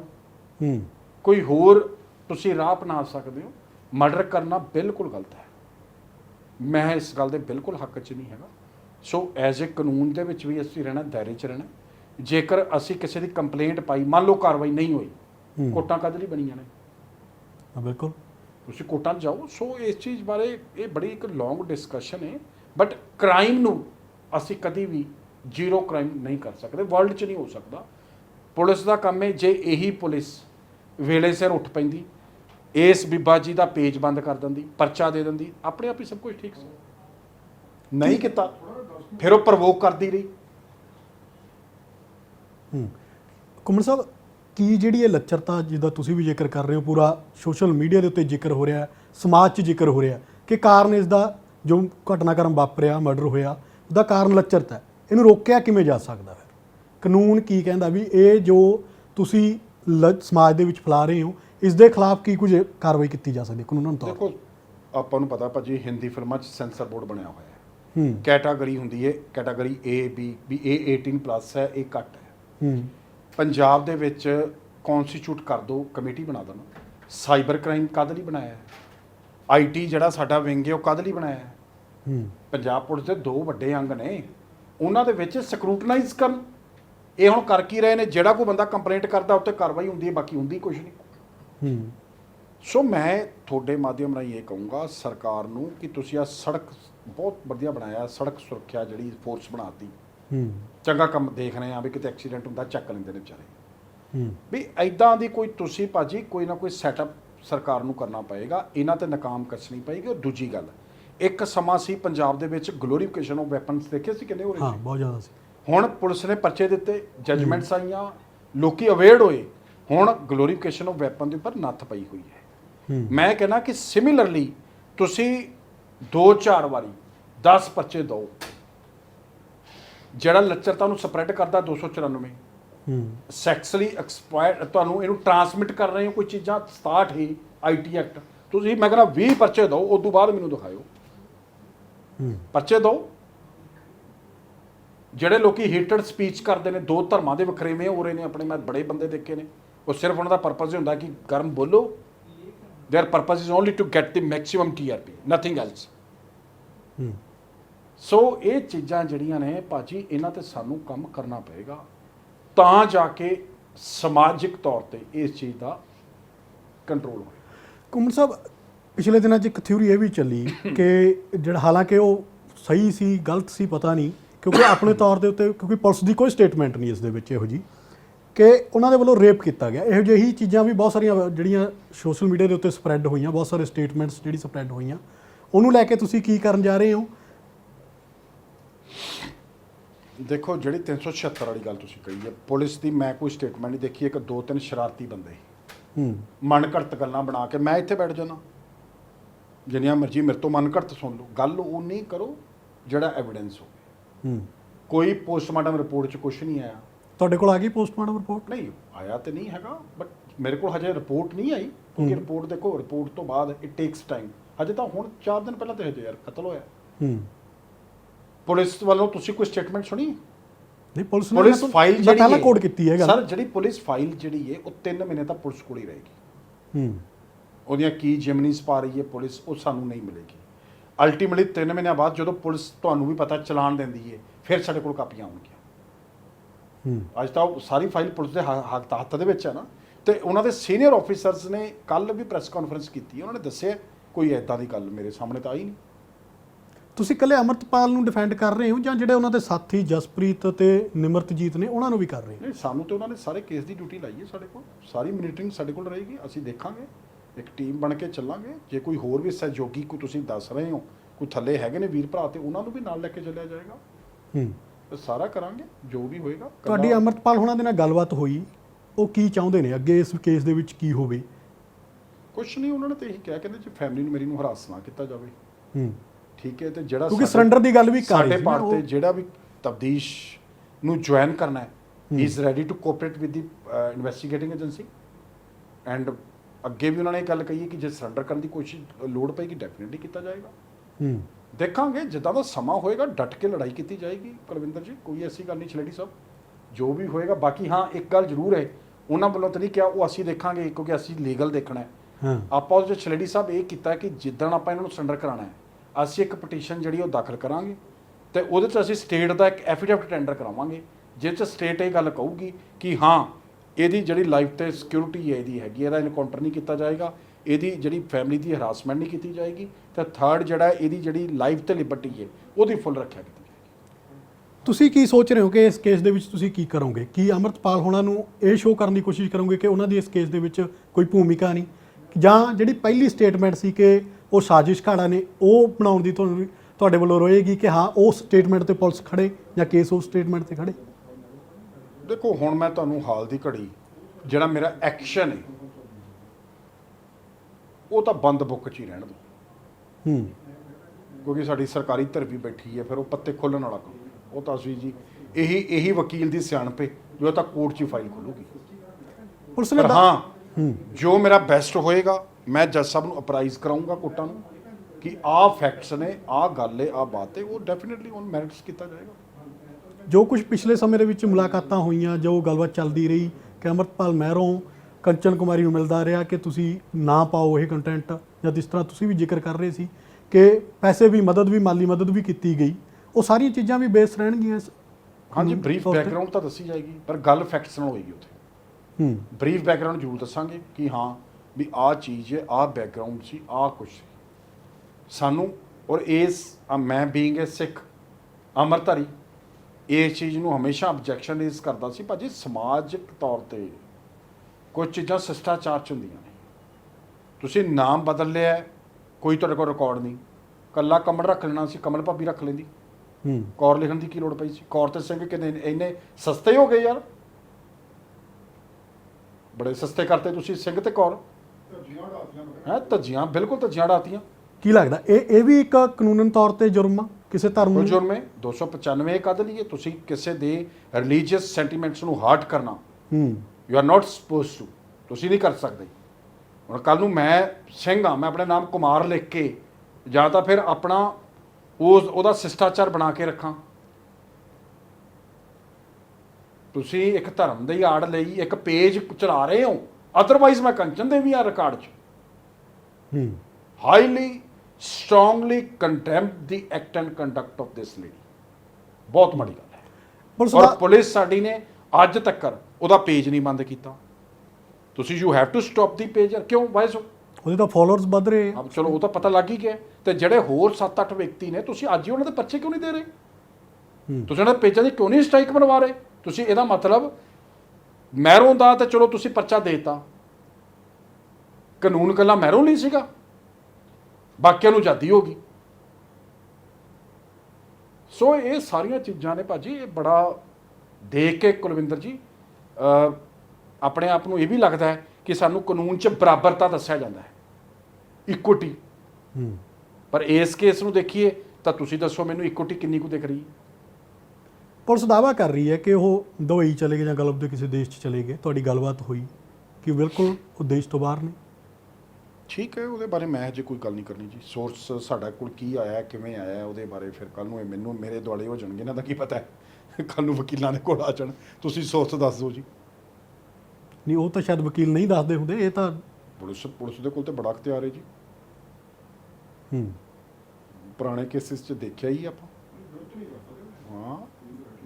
ਹੂੰ। ਕੋਈ ਹੋਰ ਤੁਸੀਂ ਰਾਹ ਅਪਣਾ ਸਕਦੇ ਹੋ। ਮਰਡਰ ਕਰਨਾ ਬਿਲਕੁਲ ਗਲਤ ਹੈ। ਮੈਂ ਇਸ ਗੱਲ ਦੇ ਬਿਲਕੁਲ ਹੱਕ 'ਚ ਨਹੀਂ ਹੈਗਾ। ਸੋ ਐਜ਼ ਅ ਕਾਨੂੰਨ ਦੇ ਵਿੱਚ ਵੀ ਅਸੀਂ ਰਹਿਣਾ ਦਾਇਰੇ 'ਚ ਰਹਿਣਾ। ਜੇਕਰ ਅਸੀਂ ਕਿਸੇ ਦੀ ਕੰਪਲੇਂਟ ਪਾਈ ਮੰਨ ਲਓ ਕਾਰਵਾਈ ਨਹੀਂ ਹੋਈ ਹੂੰ। ਕੋਰਟਾਂ ਕਦ ਲਈ ਬਣੀਆਂ ਨੇ? ਹਾਂ ਬਿਲਕੁਲ। ਤੁਸੀਂ ਕੋਰਟਾਂ 'ਚ ਜਾਓ। ਸੋ ਇਸ ਚੀਜ਼ ਬਾਰੇ ਇਹ ਬੜੀ ਇੱਕ ਲੌਂਗ ਡਿਸਕਸ਼ਨ ਹੈ ਬਟ ਕ੍ਰਾਈਮ ਨੂੰ ਅਸੀਂ ਕਦੀ ਵੀ ਜ਼ੀਰੋ ਕ੍ਰਾਈਮ ਨਹੀਂ ਕਰ ਸਕਦੇ। ਵਰਲਡ 'ਚ ਨਹੀਂ ਹੋ ਸਕਦਾ। ਪੁਲਿਸ ਦਾ ਕੰਮ ਹੈ ਜੇ ਇਹੀ ਪੁਲਿਸ ਵੇਲੇ ਸਿਰ ਉੱਠ ਪੈਂਦੀ ਇਸ ਬੀਬਾ ਜੀ ਦਾ ਪੇਜ ਬੰਦ ਕਰ ਦਿੰਦੀ ਪਰਚਾ ਦੇ ਦਿੰਦੀ ਆਪਣੇ ਆਪ ਹੀ ਸਭ ਕੁਝ ਠੀਕ ਸੀ। ਨਹੀਂ ਕੀਤਾ। ਫਿਰ ਉਹ ਪ੍ਰਵੋਕ ਕਰਦੀ ਰਹੀ। ਹੂੰ। ਕੁਮਨ ਸਾਹਿਬ ਕੀ ਜਿਹੜੀ ਇਹ ਲੱਚਰਤਾ ਜਿਹਦਾ ਤੁਸੀਂ ਵੀ ਜ਼ਿਕਰ ਕਰ ਰਹੇ ਹੋ ਪੂਰਾ ਸੋਸ਼ਲ ਮੀਡੀਆ ਦੇ ਉੱਤੇ ਜ਼ਿਕਰ ਹੋ ਰਿਹਾ ਸਮਾਜ 'ਚ ਜ਼ਿਕਰ ਹੋ ਰਿਹਾ ਕਿ ਕਾਰਨ ਇਸ ਦਾ ਜੋ ਘਟਨਾਕ੍ਰਮ ਵਾਪਰਿਆ ਮਰਡਰ ਹੋਇਆ ਉਹਦਾ ਕਾਰਨ ਲੱਚਰਤਾ ਹੈ ਇਹਨੂੰ ਰੋਕਿਆ ਕਿਵੇਂ ਜਾ ਸਕਦਾ ਫਿਰ ਕਾਨੂੰਨ ਕੀ ਕਹਿੰਦਾ ਵੀ ਇਹ ਜੋ ਤੁਸੀਂ ਸਮਾਜ ਦੇ ਵਿੱਚ ਫੈਲਾ ਰਹੇ ਹੋ ਇਸ ਦੇ ਖਿਲਾਫ ਕੀ ਕੁਝ ਕਾਰਵਾਈ ਕੀਤੀ ਜਾ ਸਕਦੀ ਕਾਨੂੰਨ ਤੌਰ ਦੇਖੋ ਆਪਾਂ ਨੂੰ ਪਤਾ ਭਾਜੀ ਹਿੰਦੀ ਫਿਲਮਾਂ 'ਚ ਸੈਂਸਰ ਬੋਰਡ ਬਣਿਆ ਹੋਇਆ ਹੈ। ਹੂੰ। ਕੈਟਾਗਰੀ ਹੁੰਦੀ ਹੈ ਕੈਟਾਗਰੀ A B ਵੀ ਇਹ 18 ਪਲੱਸ ਹੈ ਇਹ ਘੱਟ ਹੂੰ। ਪੰਜਾਬ ਦੇ ਵਿੱਚ ਕਨਸਟੀਟਿਊਟ ਕਰ ਦੋ ਕਮੇਟੀ ਬਣਾ ਦੇਣ। ਸਾਈਬਰ ਕ੍ਰਾਈਮ ਕਦ ਲਈ ਬਣਾਇਆ ਹੈ? ਆਈਟੀ ਜਿਹੜਾ ਸਾਡਾ ਵਿੰਗ ਹੈ ਉਹ ਕਦ ਲਈ ਬਣਾਇਆ ਹੈ? ਪੰਜਾਬ ਪੁਲਿਸ ਦੇ ਦੋ ਵੱਡੇ ਅੰਗ ਨੇ। ਉਹਨਾਂ ਦੇ ਵਿੱਚ ਸਕਰੂਟਨਾਈਜ਼ ਕਰਨ। ਇਹ ਹੁਣ ਕਰ ਕੀ ਰਹੇ ਨੇ? ਜਿਹੜਾ ਕੋਈ ਬੰਦਾ ਕੰਪਲੇਂਟ ਕਰਦਾ ਉੱਤੇ ਕਾਰਵਾਈ ਹੁੰਦੀ ਹੈ ਬਾਕੀ ਹੁੰਦੀ ਕੁਝ ਨਹੀਂ। ਹੂੰ। ਸੋ ਮੈਂ ਤੁਹਾਡੇ ਮਾਧਿਅਮ ਰਾਹੀਂ ਇਹ ਕਹੂੰਗਾ ਸਰਕਾਰ ਨੂੰ ਕਿ ਤੁਸੀਂ ਆ ਸੜਕ ਬਹੁਤ ਵਧੀਆ ਬਣਾਇਆ ਸੜਕ ਸੁਰੱਖਿਆ ਜਿਹੜੀ ਫੋਰਸ ਬਣਾਤੀ। ਹੂੰ। ਚੰਗਾ ਕੰਮ ਦੇਖ ਰਹੇ ਆ ਵੀ ਕਿਤੇ ਐਕਸੀਡੈਂਟ ਹੁੰਦਾ ਚੱਕ ਲੈਂਦੇ ਨੇ ਵਿਚਾਰੇ। ਹੂੰ। ਵੀ ਐਦਾਂ ਦੀ ਕੋਈ ਤੁਸੀਂ ਭਾਜੀ ਕੋਈ ਨਾ ਕੋਈ ਸੈਟਅਪ ਸਰਕਾਰ ਨੂੰ ਕਰਨਾ ਪਏਗਾ ਇਹਨਾਂ ਤੇ ਨਾਕਾਮ ਕੱਸਣੀ ਪਏਗੀ। ਔਰ ਦੂਜੀ ਗੱਲ ਇੱਕ ਸਮਾਂ ਸੀ ਪੰਜਾਬ ਦੇ ਵਿੱਚ ਗਲੋਰੀਫਿਕੇਸ਼ਨ ਆਫ ਵੈਪਨਸ ਦੇਖੇ ਸੀ ਕਿੰਨੇ ਹੋ ਰਹੇ ਹਾਂ ਸੀ? ਬਹੁਤ ਜ਼ਿਆਦਾ ਸੀ। ਹੁਣ ਪੁਲਿਸ ਨੇ ਪਰਚੇ ਦਿੱਤੇ ਜਜਮੈਂਟਸ ਆਈਆਂ ਲੋਕੀ ਅਵੇਅਰਡ ਹੋਏ। ਹੁਣ ਗਲੋਰੀਫਿਕੇਸ਼ਨ ਆਫ ਵੈਪਨ ਦੇ ਉੱਪਰ ਨੱਥ ਪਈ ਹੋਈ ਹੈ। ਹੂੰ। ਮੈਂ ਕਹਿੰਦਾ ਕਿ ਸਿਮਿਲਰਲੀ ਤੁਸੀਂ 2-4 ਵਾਰੀ 10 ਪਰਚੇ ਦਿਓ। ਜਿਹੜਾ ਲੱਚਰਤਾ ਨੂੰ ਸਪਰੈਡ ਕਰਦਾ 294 ਹੂੰ ਸੈਕਸੁਅਲੀ ਐਕਸਪਾਇਰ ਤੁਹਾਨੂੰ ਇਹਨੂੰ ਟਰਾਂਸਮਿਟ ਕਰ ਰਹੇ ਹੋ ਕੋਈ ਚੀਜ਼ਾਂ 67 ਹੀ ਆਈਟੀ ਐਕਟ ਤੁਸੀਂ ਮੈਂ ਕਹਿੰਦਾ 20 ਪਰਚੇ ਦਿਓ ਉਸ ਤੋਂ ਬਾਅਦ ਮੈਨੂੰ ਦਿਖਾਇਓ ਹੂੰ ਪਰਚੇ ਦਿਓ ਜਿਹੜੇ ਲੋਕੀ ਹੇਟਡ ਸਪੀਚ ਕਰਦੇ ਨੇ ਦੋ ਧਰਮਾਂ ਦੇ ਵਖਰੇਵੇਂ ਹੋ ਰਹੇ ਨੇ ਆਪਣੇ ਮੈਂ ਬੜੇ ਬੰਦੇ ਦੇਖੇ ਨੇ ਉਹ ਸਿਰਫ ਉਹਨਾਂ ਦਾ ਪਰਪਸ ਹੀ ਹੁੰਦਾ ਕਿ ਗਰਮ ਬੋਲੋ their purpose is only to get the maximum TRP nothing else ਹੂੰ So ਇਹ ਚੀਜ਼ਾਂ ਜਿਹੜੀਆਂ ਨੇ ਭਾਜੀ ਇਹਨਾਂ ਤੇ ਸਾਨੂੰ ਕੰਮ ਕਰਨਾ ਪਏਗਾ। ਤਾਂ ਜਾ ਕੇ ਸਮਾਜਿਕ ਤੌਰ ਤੇ ਇਸ ਚੀਜ਼ ਦਾ ਕੰਟਰੋਲ ਹੋਵੇ ਕੁਮਨ ਸਾਹਿਬ ਪਿਛਲੇ ਦਿਨਾਂ 'ਚ ਇੱਕ ਥਿਊਰੀ ਇਹ ਵੀ ਚੱਲੀ ਕਿ ਜਿਹੜਾ ਹਾਲਾਂਕਿ ਉਹ ਸਹੀ ਸੀ ਗਲਤ ਸੀ ਪਤਾ ਨਹੀਂ ਕਿਉਂਕਿ ਆਪਣੇ ਤੌਰ ਦੇ ਉੱਤੇ ਕਿਉਂਕਿ ਪੁਲਿਸ ਦੀ ਕੋਈ ਸਟੇਟਮੈਂਟ ਨਹੀਂ ਇਸ ਦੇ ਵਿੱਚ ਇਹੋ ਜੀ ਕਿ ਉਹਨਾਂ ਦੇ ਵੱਲੋਂ ਰੇਪ ਕੀਤਾ ਗਿਆ। ਇਹੋ ਜਿਹੀ ਚੀਜ਼ਾਂ ਵੀ ਬਹੁਤ ਸਾਰੀਆਂ ਜਿਹੜੀਆਂ ਸੋਸ਼ਲ ਮੀਡੀਆ ਦੇ ਉੱਤੇ ਸਪਰੈਡ ਹੋਈਆਂ ਬਹੁਤ ਸਾਰੇ ਸਟੇਟਮੈਂਟਸ ਜਿਹੜੀ ਸਪਰੈਡ ਹੋਈਆਂ ਉਹਨੂੰ ਲੈ ਕੇ ਤੁਸੀਂ ਕੀ ਕਰਨ ਜਾ ਰਹੇ ਹੋ? ਦੇਖੋ ਜਿਹੜੀ 376 ਵਾਲੀ ਗੱਲ ਤੁਸੀਂ ਕਹੀ ਹੈ ਪੁਲਿਸ ਦੀ ਮੈਂ ਕੋਈ ਸਟੇਟਮੈਂਟ ਨਹੀਂ ਦੇਖੀ ਇੱਕ ਦੋ ਤਿੰਨ ਸ਼ਰਾਰਤੀ ਬੰਦੇ ਹੂੰ। ਮਨ ਘੜਤ ਗੱਲਾਂ ਬਣਾ ਕੇ ਮੈਂ ਇੱਥੇ ਬੈਠ ਜਾਣਾ ਜਿੰਨੀਆਂ ਮਰਜ਼ੀ ਮੇਰੇ ਤੋਂ ਮਨ ਘੜਤ ਸੁਣ ਲਓ। ਗੱਲ ਉਹ ਨਹੀਂ ਕਰੋ ਜਿਹੜਾ ਐਵੀਡੈਂਸ ਹੋਵੇ। ਹੂੰ। ਕੋਈ ਪੋਸਟਮਾਰਟਮ ਰਿਪੋਰਟ 'ਚ ਕੁਝ ਨਹੀਂ ਆਇਆ। ਤੁਹਾਡੇ ਕੋਲ ਆ ਗਈ ਪੋਸਟਮਾਰਟਮ ਰਿਪੋਰਟ ਨਹੀਂ ਆਇਆ ਤੇ ਨਹੀਂ ਹੈਗਾ ਬਟ ਮੇਰੇ ਕੋਲ ਹਜੇ ਰਿਪੋਰਟ ਨਹੀਂ ਆਈ ਕਿਉਂਕਿ। ਰਿਪੋਰਟ ਦੇਖੋ ਰਿਪੋਰਟ ਤੋਂ ਬਾਅਦ ਇਟ ਟੇਕਸ ਟਾਈਮ ਹਜੇ ਤਾਂ ਹੁਣ 4 ਦਿਨ ਪਹਿਲਾਂ ਤੇ ਹਜੇ ਯਾਰ ਕਤਲ ਹੋਇਆ। ਹੂੰ। ਪੁਲਿਸ ਵੱਲੋਂ ਤੁਸੀਂ ਕੋਈ ਸਟੇਟਮੈਂਟ ਸੁਣੀ? ਨਹੀਂ ਪੁਲਿਸ ਨੇ ਪੁਲਿਸ ਫਾਈਲ ਜਿਹੜੀ ਪਹਿਲਾਂ ਕੋਡ ਕੀਤੀ ਹੈ ਗੱਲ ਸਰ ਜਿਹੜੀ ਪੁਲਿਸ ਫਾਈਲ ਜਿਹੜੀ ਹੈ ਉਹ 3 ਮਹੀਨੇ ਤੱਕ ਪੁਲਿਸ ਕੋਲ ਹੀ ਰਹੇਗੀ। ਹੂੰ। ਉਹਦੀਆਂ ਕੀ ਜਿਮਨੀਸ ਪਾ ਰਹੀ ਹੈ ਪੁਲਿਸ ਉਹ ਸਾਨੂੰ ਨਹੀਂ ਮਿਲੇਗੀ। ਅਲਟੀਮੇਟਲੀ 3 ਮਹੀਨਿਆਂ ਬਾਅਦ ਜਦੋਂ ਪੁਲਿਸ ਤੁਹਾਨੂੰ ਵੀ ਪਤਾ ਚਲਾਨ ਦਿੰਦੀ ਹੈ ਫਿਰ ਸਾਡੇ ਕੋਲ ਕਾਪੀਆਂ ਆਉਣਗੀਆਂ। ਹੂੰ। ਅੱਜ ਤਾਂ ਸਾਰੀ ਫਾਈਲ ਪੁਲਿਸ ਦੇ ਹੱਥ ਹੱਥ ਦੇ ਵਿੱਚ ਹੈ ਨਾ। ਤੇ ਉਹਨਾਂ ਦੇ ਸੀਨੀਅਰ ਆਫੀਸਰਸ ਨੇ ਕੱਲ ਵੀ ਪ੍ਰੈਸ ਕਾਨਫਰੰਸ ਕੀਤੀ ਉਹਨਾਂ ਨੇ ਦੱਸਿਆ ਕੋਈ ਐਦਾਂ ਦੀ ਗੱਲ ਮੇਰੇ ਸਾਹਮਣੇ ਤਾਂ ਆਈ ਨਹੀਂ। ਤੁਸੀਂ ਇਕੱਲੇ ਅਮਰਤਪਾਲ ਨੂੰ ਡਿਫੈਂਡ ਕਰ ਰਹੇ ਹੋ ਜਾਂ ਜਿਹੜੇ ਉਹਨਾਂ ਦੇ ਸਾਥੀ ਜਸਪ੍ਰੀਤ ਤੇ ਨਿਮਰਤਜੀਤ ਨੇ ਉਹਨਾਂ ਨੂੰ ਵੀ ਕਰ ਰਹੇ ਹੋ? ਨਹੀਂ ਸਾਨੂੰ ਤੇ ਉਹਨਾਂ ਨੇ ਸਾਰੇ ਕੇਸ ਦੀ ਡਿਊਟੀ ਲਾਈ ਹੈ ਸਾਡੇ ਕੋਲ। ਸਾਰੀ ਮੋਨੀਟਰਿੰਗ ਸਾਡੇ ਕੋਲ ਰਹੇਗੀ ਅਸੀਂ ਦੇਖਾਂਗੇ। ਇੱਕ ਟੀਮ ਬਣ ਕੇ ਚੱਲਾਂਗੇ। ਜੇ ਕੋਈ ਹੋਰ ਵੀ ਸਹਿਯੋਗੀ ਕੋਈ ਤੁਸੀਂ ਦੱਸ ਰਹੇ ਹੋ ਕੋਈ ਥੱਲੇ ਹੈਗੇ ਨੇ ਵੀਰ ਭਰਾ ਤੇ ਉਹਨਾਂ ਨੂੰ ਵੀ ਨਾਲ ਲੈ ਕੇ ਚੱਲਿਆ ਜਾਏਗਾ। ਹੂੰ। ਸਾਰਾ ਕਰਾਂਗੇ ਜੋ ਵੀ ਹੋਏਗਾ। ਤੁਹਾਡੀ ਅਮਰਤਪਾਲ ਹੋਣਾ ਦੇ ਨਾਲ ਗੱਲਬਾਤ ਹੋਈ ਉਹ ਕੀ ਚਾਹੁੰਦੇ ਨੇ? ਅੱਗੇ ਇਸ ਕੇਸ ਦੇ ਵਿੱਚ ਕੀ ਹੋਵੇ? ਕੁਛ ਨਹੀਂ ਉਹਨਾਂ ਨੇ ਤੇ ਇਹੀ ਕਿਹਾ ਕਹਿੰਦੇ ਜੀ ਫੈਮਿਲੀ ਨੂੰ ਮੇਰੀ ਨੂੰ ਹਰਾਸ ਨਾ ਕੀਤਾ ਜਾਵੇ। ਹੂੰ। ਠੀਕ ਹੈ ਤੇ ਜਿਹੜਾ ਕਿਉਂਕਿ ਸਰੈਂਡਰ ਦੀ ਗੱਲ ਵੀ ਕਰ ਸਾਡੇ ਭਾਰਤ ਤੇ ਉਹ। ਜਿਹੜਾ ਵੀ ਤਬਦੀਸ਼ ਨੂੰ ਜੁਆਇਨ ਕਰਨਾ ਹੈ ਹੂੰ। Is ready to cooperate with the investigating agency and ਅੱਗੇ ਵੀ ਉਹਨਾਂ ਨੇ ਇਹ ਗੱਲ ਕਹੀ ਕਿ ਜੇ ਸਰੈਂਡਰ ਕਰਨ ਦੀ ਕੋਸ਼ਿਸ਼ ਲੋੜ ਪਏਗੀ ਡੈਫੀਨਿਟਲੀ ਕੀਤਾ ਜਾਏਗਾ। ਹੂੰ। ਦੇਖਾਂਗੇ ਜਿੱਦਾਂ ਦਾ ਸਮਾਂ ਹੋਏਗਾ ਡਟ ਕੇ ਲੜਾਈ ਕੀਤੀ ਜਾਏਗੀ ਕੁਲਵਿੰਦਰ ਜੀ ਕੋਈ ਐਸੀ ਗੱਲ ਨਹੀਂ ਛਲੇੜੀ ਸਾਹਿਬ ਜੋ ਵੀ ਹੋਏਗਾ ਬਾਕੀ ਹਾਂ ਇੱਕ ਗੱਲ ਜ਼ਰੂਰ ਹੈ ਉਹਨਾਂ ਵੱਲੋਂ ਤਾਂ ਨਹੀਂ ਕਿਹਾ ਉਹ ਅਸੀਂ ਦੇਖਾਂਗੇ ਕਿਉਂਕਿ ਅਸੀਂ ਲੀਗਲ ਦੇਖਣਾ ਹੈ। ਹਾਂ। ਆਪਾਂ ਉਹਦੇ 'ਚ ਛਲੇੜੀ ਸਾਹਿਬ ਇਹ ਕੀਤਾ ਕਿ ਜਿੱਦਣ ਆਪਾਂ ਇਹਨਾਂ ਨੂੰ ਸਰੈਂਡਰ ਕਰਾਣਾ ਹੈ ਅਸੀਂ ਇੱਕ ਪਟੀਸ਼ਨ ਜਿਹੜੀ ਉਹ ਦਾਖਲ ਕਰਾਂਗੇ ਤੇ ਉਹਦੇ 'ਚ ਅਸੀਂ ਸਟੇਟ ਦਾ ਇੱਕ ਐਫੀਡੇਵਿਟ ਟੈਂਡਰ ਕਰਾਵਾਂਗੇ ਜਿਸ 'ਚ ਸਟੇਟ ਇਹ ਗੱਲ ਕਹੂਗੀ ਕਿ ਹਾਂ, ਇਹਦੀ ਜਿਹੜੀ ਲਾਈਫ ਤੇ ਸਿਕਿਉਰਿਟੀ ਹੈ, ਇਹਦੀ ਹੈਗੀ ਇਹਦਾ ਇਨਕਾਊਂਟਰ ਨਹੀਂ ਕੀਤਾ ਜਾਏਗਾ, ਇਹਦੀ ਜਿਹੜੀ ਫੈਮਿਲੀ ਦੀ ਹਰਾਸਮੈਂਟ ਨਹੀਂ ਕੀਤੀ ਜਾਏਗੀ, ਤੇ ਥਰਡ ਜਿਹੜਾ ਇਹਦੀ ਜਿਹੜੀ ਲਾਈਫ ਤੇ ਲਿਬਰਟੀ ਹੈ, ਉਹਦੀ ਫੁੱਲ ਰੱਖਿਆ ਕੀਤੀ ਜਾਏਗੀ। ਤੁਸੀਂ ਕੀ ਸੋਚ ਰਹੇ ਹੋ ਕਿ ਇਸ ਕੇਸ ਦੇ ਵਿੱਚ ਤੁਸੀਂ ਕੀ ਕਰੋਗੇ? ਕੀ ਅਮਰਤਪਾਲ ਹੋਣਾ ਨੂੰ ਇਹ ਸ਼ੋਅ ਕਰਨ ਦੀ ਕੋਸ਼ਿਸ਼ ਕਰੋਗੇ ਕਿ ਉਹਨਾਂ ਦੀ ਇਸ ਕੇਸ ਦੇ ਵਿੱਚ ਕੋਈ ਭੂਮਿਕਾ ਨਹੀਂ? ਜਾਂ ਜਿਹੜੀ ਪਹਿਲੀ ਸਟੇਟਮੈਂਟ ਸੀ ਕਿ ਉਹ ਸਾਜ਼ਿਸ਼ ਘਾੜਾ ਨੇ ਉਹ ਬਣਾਉਣ ਦੀ ਤੁਹਾਨੂੰ ਤੁਹਾਡੇ ਵੱਲੋਂ ਰਹੇਗੀ ਕਿ ਹਾਂ ਉਹ ਸਟੇਟਮੈਂਟ ਤੇ ਪੁਲਿਸ ਖੜੇ ਜਾਂ ਕੇਸ ਉਸ ਸਟੇਟਮੈਂਟ ਤੇ ਖੜੇ? ਦੇਖੋ ਹੁਣ ਮੈਂ ਤੁਹਾਨੂੰ ਹਾਲ ਦੀ ਘੜੀ ਜਿਹੜਾ ਮੇਰਾ ਐਕਸ਼ਨ ਹੈ ਉਹ ਤਾਂ ਬੰਦ ਬੁੱਕ 'ਚ ਹੀ ਰਹਿਣ ਦਿਓ। ਹੂੰ। ਕਿਉਂਕਿ ਸਾਡੀ ਸਰਕਾਰੀ ਧਿਰ ਵੀ ਬੈਠੀ ਹੈ ਫਿਰ ਉਹ ਪੱਤੇ ਖੋਲਣ ਵਾਲਾ ਕੰਮ। ਉਹ ਤਾਂ ਅਸੀਂ ਜੀ ਇਹੀ ਇਹੀ ਵਕੀਲ ਦੀ ਸਿਆਣਪ ਹੈ ਜੋ ਤਾਂ ਕੋਰਟ 'ਚ ਫਾਈਲ ਖੋਲੂਗੀ ਪੁਲਿਸ ਨੇ ਦਾ- ਹੂੰ ਜੋ ਮੇਰਾ ਬੈਸਟ ਹੋਏਗਾ ਮੈਂ ਜੱਜ ਸਾਹਿਬ ਨੂੰ ਅਪਰਾਈਜ਼ ਕਰਾਉਂਗਾ ਕੋਰਟਾਂ ਨੂੰ ਕਿ ਆਹ ਫੈਕਟਸ ਨੇ ਆਹ ਗੱਲ ਹੈ ਆਹ ਬਾਤ ਹੈ ਉਹ ਡੈਫੀਨਿਟਲੀ ਔਨ ਮੈਰਿਟਸ ਕੀਤਾ ਜਾਏਗਾ। ਜੋ ਕੁਝ ਪਿਛਲੇ ਸਮੇਂ ਦੇ ਵਿੱਚ ਮੁਲਾਕਾਤਾਂ ਹੋਈਆਂ ਜੋ ਗੱਲਬਾਤ ਚੱਲਦੀ ਰਹੀ ਕਿ ਅਮਰਪਾਲ ਮਹਿਰੋਂ ਕੰਚਨ ਕੁਮਾਰੀ ਨੂੰ ਮਿਲਦਾ ਰਿਹਾ ਕਿ ਤੁਸੀਂ ਨਾ ਪਾਓ ਇਹ ਕੰਟੈਂਟ ਜਾਂ ਜਿਸ ਤਰ੍ਹਾਂ ਤੁਸੀਂ ਵੀ ਜ਼ਿਕਰ ਕਰ ਰਹੇ ਸੀ ਕਿ ਪੈਸੇ ਵੀ ਮਦਦ ਵੀ ਮਾਲੀ ਮਦਦ ਵੀ ਕੀਤੀ ਗਈ ਉਹ ਸਾਰੀਆਂ ਚੀਜ਼ਾਂ ਵੀ ਬੇਸ ਰਹਿਣਗੀਆਂ ਇਸ- ਹਾਂਜੀ ਬਰੀਫ ਤੌਰ ਤੇ। ਬੈਕਗ੍ਰਾਉਂਡ ਤਾਂ ਦੱਸੀ ਜਾਏਗੀ ਪਰ ਗੱਲ ਫੈਕਟਸ ਨਾਲ ਹੋਏਗੀ ਉੱਥੇ। ਹੂੰ। ਬਰੀਫ ਬੈਕਗ੍ਰਾਉਂਡ ਜ਼ਰੂਰ ਦੱਸਾਂਗੇ ਕਿ ਹਾਂ ਵੀ ਆਹ ਚੀਜ਼ ਹੈ ਆਹ ਬੈਕਗ੍ਰਾਉਂਡ ਸੀ ਆਹ ਕੁਛ ਸੀ। ਸਾਨੂੰ ਔਰ ਇਸ ਆ ਮੈਂ ਬੀਇੰਗ ਅ ਸਿੱਖ ਅਮਰਧਾਰੀ ਇਸ ਚੀਜ਼ ਨੂੰ ਹਮੇਸ਼ਾ ਆਬਜੈਕਸ਼ਨ ਇਸ ਕਰਦਾ ਸੀ ਭਾਜੀ ਸਮਾਜਿਕ ਤੌਰ ਤੇ ਕੁਝ ਚੀਜ਼ਾਂ ਸ਼ਿਸ਼ਟਾਚਾਰ ਚ ਹੁੰਦੀਆਂ ਨੇ। ਤੁਸੀਂ ਨਾਮ ਬਦਲ ਲਿਆ ਕੋਈ ਤੁਹਾਡੇ ਕੋਲ ਰਿਕਾਰਡ ਨਹੀਂ। ਕੱਲਾ ਕਮਲ ਰੱਖ ਲੈਣਾ ਸੀ ਕਮਲ ਭਾਬੀ ਰੱਖ ਲੈਂਦੀ। ਹੂੰ। ਕੌਰ ਲਿਖਣ ਦੀ ਕੀ ਲੋੜ ਪਈ ਸੀ? ਕੌਰ ਤੇ ਸਿੰਘ ਕਿੰਨੇ ਇੰਨੇ ਸਸਤੇ ਹੋ ਗਏ ਯਾਰ। ਬੜੇ ਸਸਤੇ ਕਰਤੇ ਤੁਸੀਂ ਸਿੰਘ ਤੇ ਕੌਰ। ਹੈ ਧੱਜੀਆਂ ਬਿਲਕੁਲ ਧੱਜੀਆਂ ਡਾਤੀਆਂ ਕੀ ਲੱਗਦਾ? ਇਹ ਇਹ ਵੀ ਇੱਕ ਕਾਨੂੰਨਨ ਤੌਰ ਤੇ ਜੁਰਮ ਆ? ਕਿਸੇ ਧਰਮ ਨੂੰ? ਜੁਰਮ ਹੈ 295 ਕਦ ਲਈਏ ਤੁਸੀਂ ਕਿਸੇ ਦੇ ਰਿਲੀਜੀਅਸ ਸੈਂਟੀਮੈਂਟਸ ਨੂੰ ਹਰਟ ਕਰਨਾ। ਹੂੰ। You are not suppose to ਤੁਸੀਂ ਨਹੀਂ ਕਰ ਸਕਦੇ। ਹੁਣ ਕੱਲ ਨੂੰ ਮੈਂ ਸਿੰਘ ਹਾਂ ਮੈਂ ਆਪਣੇ ਨਾਮ ਕੁਮਾਰ ਲਿਖ ਕੇ ਜਾਂ ਤਾਂ ਫਿਰ ਆਪਣਾ ਉਸ ਉਹਦਾ ਸਿਸ਼ਟਾਚਾਰ ਬਣਾ ਕੇ ਰੱਖਾਂ। ਤੁਸੀਂ ਇੱਕ ਧਰਮ ਦੀ ਆੜ ਲਈ ਇੱਕ ਪੇਜ ਚਲਾ ਰਹੇ ਹੋ। ਅਦਰਵਾਈਜ਼ ਮੈਂ ਕੰਚਨ ਦੇ ਵੀ ਆ ਰਿਕਾਰਡ 'ਚ। ਹੂੰ। Highly strongly condemn the act and conduct of this lady ਬਹੁਤ ਮਾੜੀ ਗੱਲ ਹੈ। ਦਾ ਪੁਲਿਸ ਸਾਡੀ ਨੇ ਅੱਜ ਤੱਕ ਉਹਦਾ ਪੇਜ ਨਹੀਂ ਬੰਦ ਕੀਤਾ। ਤੁਸੀਂ you have to stop the page ਕਿਉਂ? ਵਾਈ ਸੋ ਉਹਦੇ ਤਾਂ ਫਾਲੋਅਰਸ ਵੱਧ ਰਹੇ ਆ। ਚਲੋ ਉਹ ਤਾਂ ਪਤਾ ਲੱਗ ਹੀ ਗਿਆ। ਤੇ ਜਿਹੜੇ ਹੋਰ 7-8 ਵਿਅਕਤੀ ਨੇ ਤੁਸੀਂ ਅੱਜ ਹੀ ਉਹਨਾਂ ਦੇ ਪਰਚੇ ਕਿਉਂ ਨਹੀਂ ਦੇ ਰਹੇ। ਤੁਸੀਂ ਉਹਨਾਂ ਦੇ ਪੇਜਾਂ ਦੀ ਕਿਉਂ ਨਹੀਂ ਸਟ੍ਰਾਈਕ ਬਣਵਾ ਰਹੇ? ਤੁਸੀਂ ਇਹਦਾ ਮਤਲਬ ਮਹਿਰੋਂ ਦਾ ਤੇ ਚਲੋ ਤੁਸੀਂ ਪਰਚਾ ਦੇਤਾ। ਕਾਨੂੰਨ ਕੱਲਾ ਮਹਿਰੋਂ ਨਹੀਂ ਸੀਗਾ। ਬਾਕੀਆਂ ਨੂੰ ਜਾਦੀ ਹੋ ਗਈ। ਸੋ ਇਹ ਸਾਰੀਆਂ ਚੀਜ਼ਾਂ ਨੇ ਭਾਜੀ ਇਹ ਬੜਾ ਦੇਖ ਕੇ ਕੁਲਵਿੰਦਰ ਜੀ ਆਪਣੇ ਆਪ ਨੂੰ ਇਹ ਵੀ ਲੱਗਦਾ ਹੈ ਕਿ ਸਾਨੂੰ ਕਾਨੂੰਨ 'ਚ ਬਰਾਬਰਤਾ ਦੱਸਿਆ ਜਾਂਦਾ ਹੈ। ਇਕੁਇਟੀ ਪਰ ਇਸ ਕੇਸ ਨੂੰ ਦੇਖੀਏ ਤਾਂ ਤੁਸੀਂ ਦੱਸੋ ਮੈਨੂੰ ਇਕੁਇਟੀ ਕਿੰਨੀ ਕੁ ਦਿਖ ਰਹੀ ਹੈ। ਪੁਲਿਸ ਦਾਵਾ ਕਰ ਰਹੀ ਹੈ ਕਿ ਉਹ ਦੁਬਈ ਚਲੇ ਗਏ ਜਾਂ ਗਲਫ ਦੇ ਕਿਸੇ ਦੇਸ਼ 'ਚ ਚਲੇ ਗਏ। ਤੁਹਾਡੀ ਗੱਲਬਾਤ ਹੋਈ ਕਿ ਬਿਲਕੁਲ ਉਹ ਦੇਸ਼ ਤੋਂ ਬਾਹਰ ਨੇ? ਠੀਕ ਹੈ ਉਹਦੇ ਬਾਰੇ ਮੈਂ ਹਜੇ ਕੋਈ ਗੱਲ ਨਹੀਂ ਕਰਨੀ ਜੀ। ਸੋਰਸ ਸਾਡਾ ਕੋਲ ਕੀ ਆਇਆ ਕਿਵੇਂ ਆਇਆ ਉਹਦੇ ਬਾਰੇ ਫਿਰ ਕੱਲ ਨੂੰ ਇਹ ਮੈਨੂੰ ਮੇਰੇ ਦੁਆਲੇ ਹੋ ਜਾਣਗੇ ਇਹਨਾਂ ਦਾ ਕੀ ਪਤਾ ਹੈ। ਕੱਲ ਨੂੰ ਵਕੀਲਾਂ ਦੇ ਕੋਲ ਆ ਜਾਣ। ਤੁਸੀਂ ਸੋਰਸ ਦੱਸ ਦਿਓ ਜੀ। ਨਹੀਂ ਉਹ ਤਾਂ ਸ਼ਾਇਦ ਵਕੀਲ ਨਹੀਂ ਦੱਸਦੇ ਹੁੰਦੇ ਇਹ ਤਾਂ ਪੁਲਿਸ ਪੁਲਿਸ ਦੇ ਕੋਲ ਤੇ ਬੜਾ ਅਖਤਿਆਰ ਹੈ ਜੀ। ਹੂੰ। ਪੁਰਾਣੇ ਕੇਸਿਸ 'ਚ ਦੇਖਿਆ ਹੀ ਆਪਾਂ। ਹਾਂ।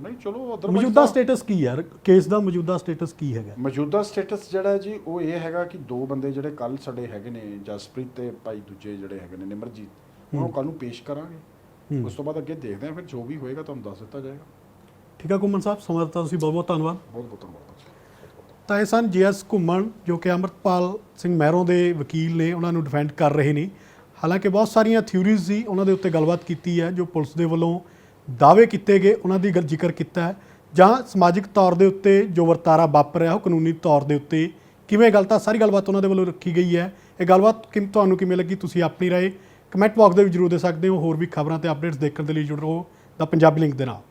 ਨਹੀਂ ਚਲੋ otherwise ਮੌਜੂਦਾ ਸਟੇਟਸ ਕੀ ਯਾਰ ਦਾ ਮੌਜੂਦਾ ਸਟੇਟਸ ਕੀ ਹੈਗਾ? ਮੌਜੂਦਾ ਸਟੇਟਸ ਜਿਹੜਾ ਹੈ ਜੀ ਉਹ ਇਹ ਹੈਗਾ ਕਿ ਦੋ ਬੰਦੇ ਜਿਹੜੇ ਕੱਲ ਸਾਡੇ ਹੈਗੇ ਨੇ ਜਸਪ੍ਰੀਤ ਤੇ ਭਾਈ ਦੂਜੇ ਜਿਹੜੇ ਹੈਗੇ ਨੇ ਨਿਮਰਜੀਤ ਉਹਨੂੰ ਕੱਲ ਨੂੰ ਪੇਸ਼ ਕਰਾਂਗੇ। ਉਸ ਤੋਂ ਬਾਅਦ ਅੱਗੇ ਦੇਖਦੇ ਹਾਂ ਫਿਰ ਜੋ ਵੀ ਹੋਏਗਾ ਤੁਹਾਨੂੰ ਦੱਸ ਦਿੱਤਾ ਜਾਏਗਾ। ਠੀਕ ਹੈ ਘੁੰਮਣ ਸਾਹਿਬ ਸਮਾਂ ਦਿੱਤਾ ਤੁਸੀਂ ਬਹੁਤ ਬਹੁਤ ਧੰਨਵਾਦ। ਬਹੁਤ ਬਹੁਤ ਧੰਨਵਾਦ ਤਾਂ ਇਹ ਸਨ ਜੀਐਸ ਘੁੰਮਣ ਜੋ ਕਿ ਅਮਰਪਾਲ ਸਿੰਘ ਮਹਿਰੋਂ ਦੇ ਵਕੀਲ ਨੇ ਉਹਨਾਂ ਨੂੰ ਡਿਫੈਂਡ ਕਰ ਰਹੇ ਨੇ। ਹਾਲਾਂਕਿ ਬਹੁਤ ਸਾਰੀਆਂ ਥਿਊਰੀਜ਼ ਸੀ ਉਹਨਾਂ ਦੇ ਉੱਤੇ ਗੱਲਬਾਤ ਕੀਤੀ ਹੈ ਜੋ ਪੁਲਿਸ ਦੇ ਵੱਲੋਂ ਦਾਅਵੇ ਕੀਤੇ ਗਏ, ਉਹਨਾਂ ਦੀ ਗੱਲ ਜ਼ਿਕਰ ਕੀਤਾ ਹੈ। ਜਾਂ ਸਮਾਜਿਕ ਤੌਰ ਦੇ ਉੱਤੇ ਜੋ ਵਰਤਾਰਾ ਵਾਪਰਿਆ, ਉਹ ਕਾਨੂੰਨੀ ਤੌਰ ਦੇ ਉੱਤੇ ਕਿਵੇਂ ਗਲਤ ਆ ਸਾਰੀ ਗੱਲਬਾਤ ਉਹਨਾਂ ਦੇ ਵੱਲੋਂ ਰੱਖੀ ਗਈ ਹੈ। ਇਹ ਗੱਲਬਾਤ ਕਿ ਤੁਹਾਨੂੰ ਕਿਵੇਂ ਲੱਗੀ? ਤੁਸੀਂ ਆਪਣੀ ਰਾਏ ਕਮੈਂਟ ਬਾਕਸ ਦੇ ਵਿੱਚ ਜ਼ਰੂਰ ਦੇ ਸਕਦੇ ਹੋ। ਹੋਰ ਵੀ ਖਬਰਾਂ ਤੇ ਅਪਡੇਟਸ ਦੇਖਣ ਦੇ ਲਈ ਜੁੜ ਰਹੋ। ਦਾ ਪੰਜਾਬੀ ਲਿੰਕ ਦੇ ਨਾਲ।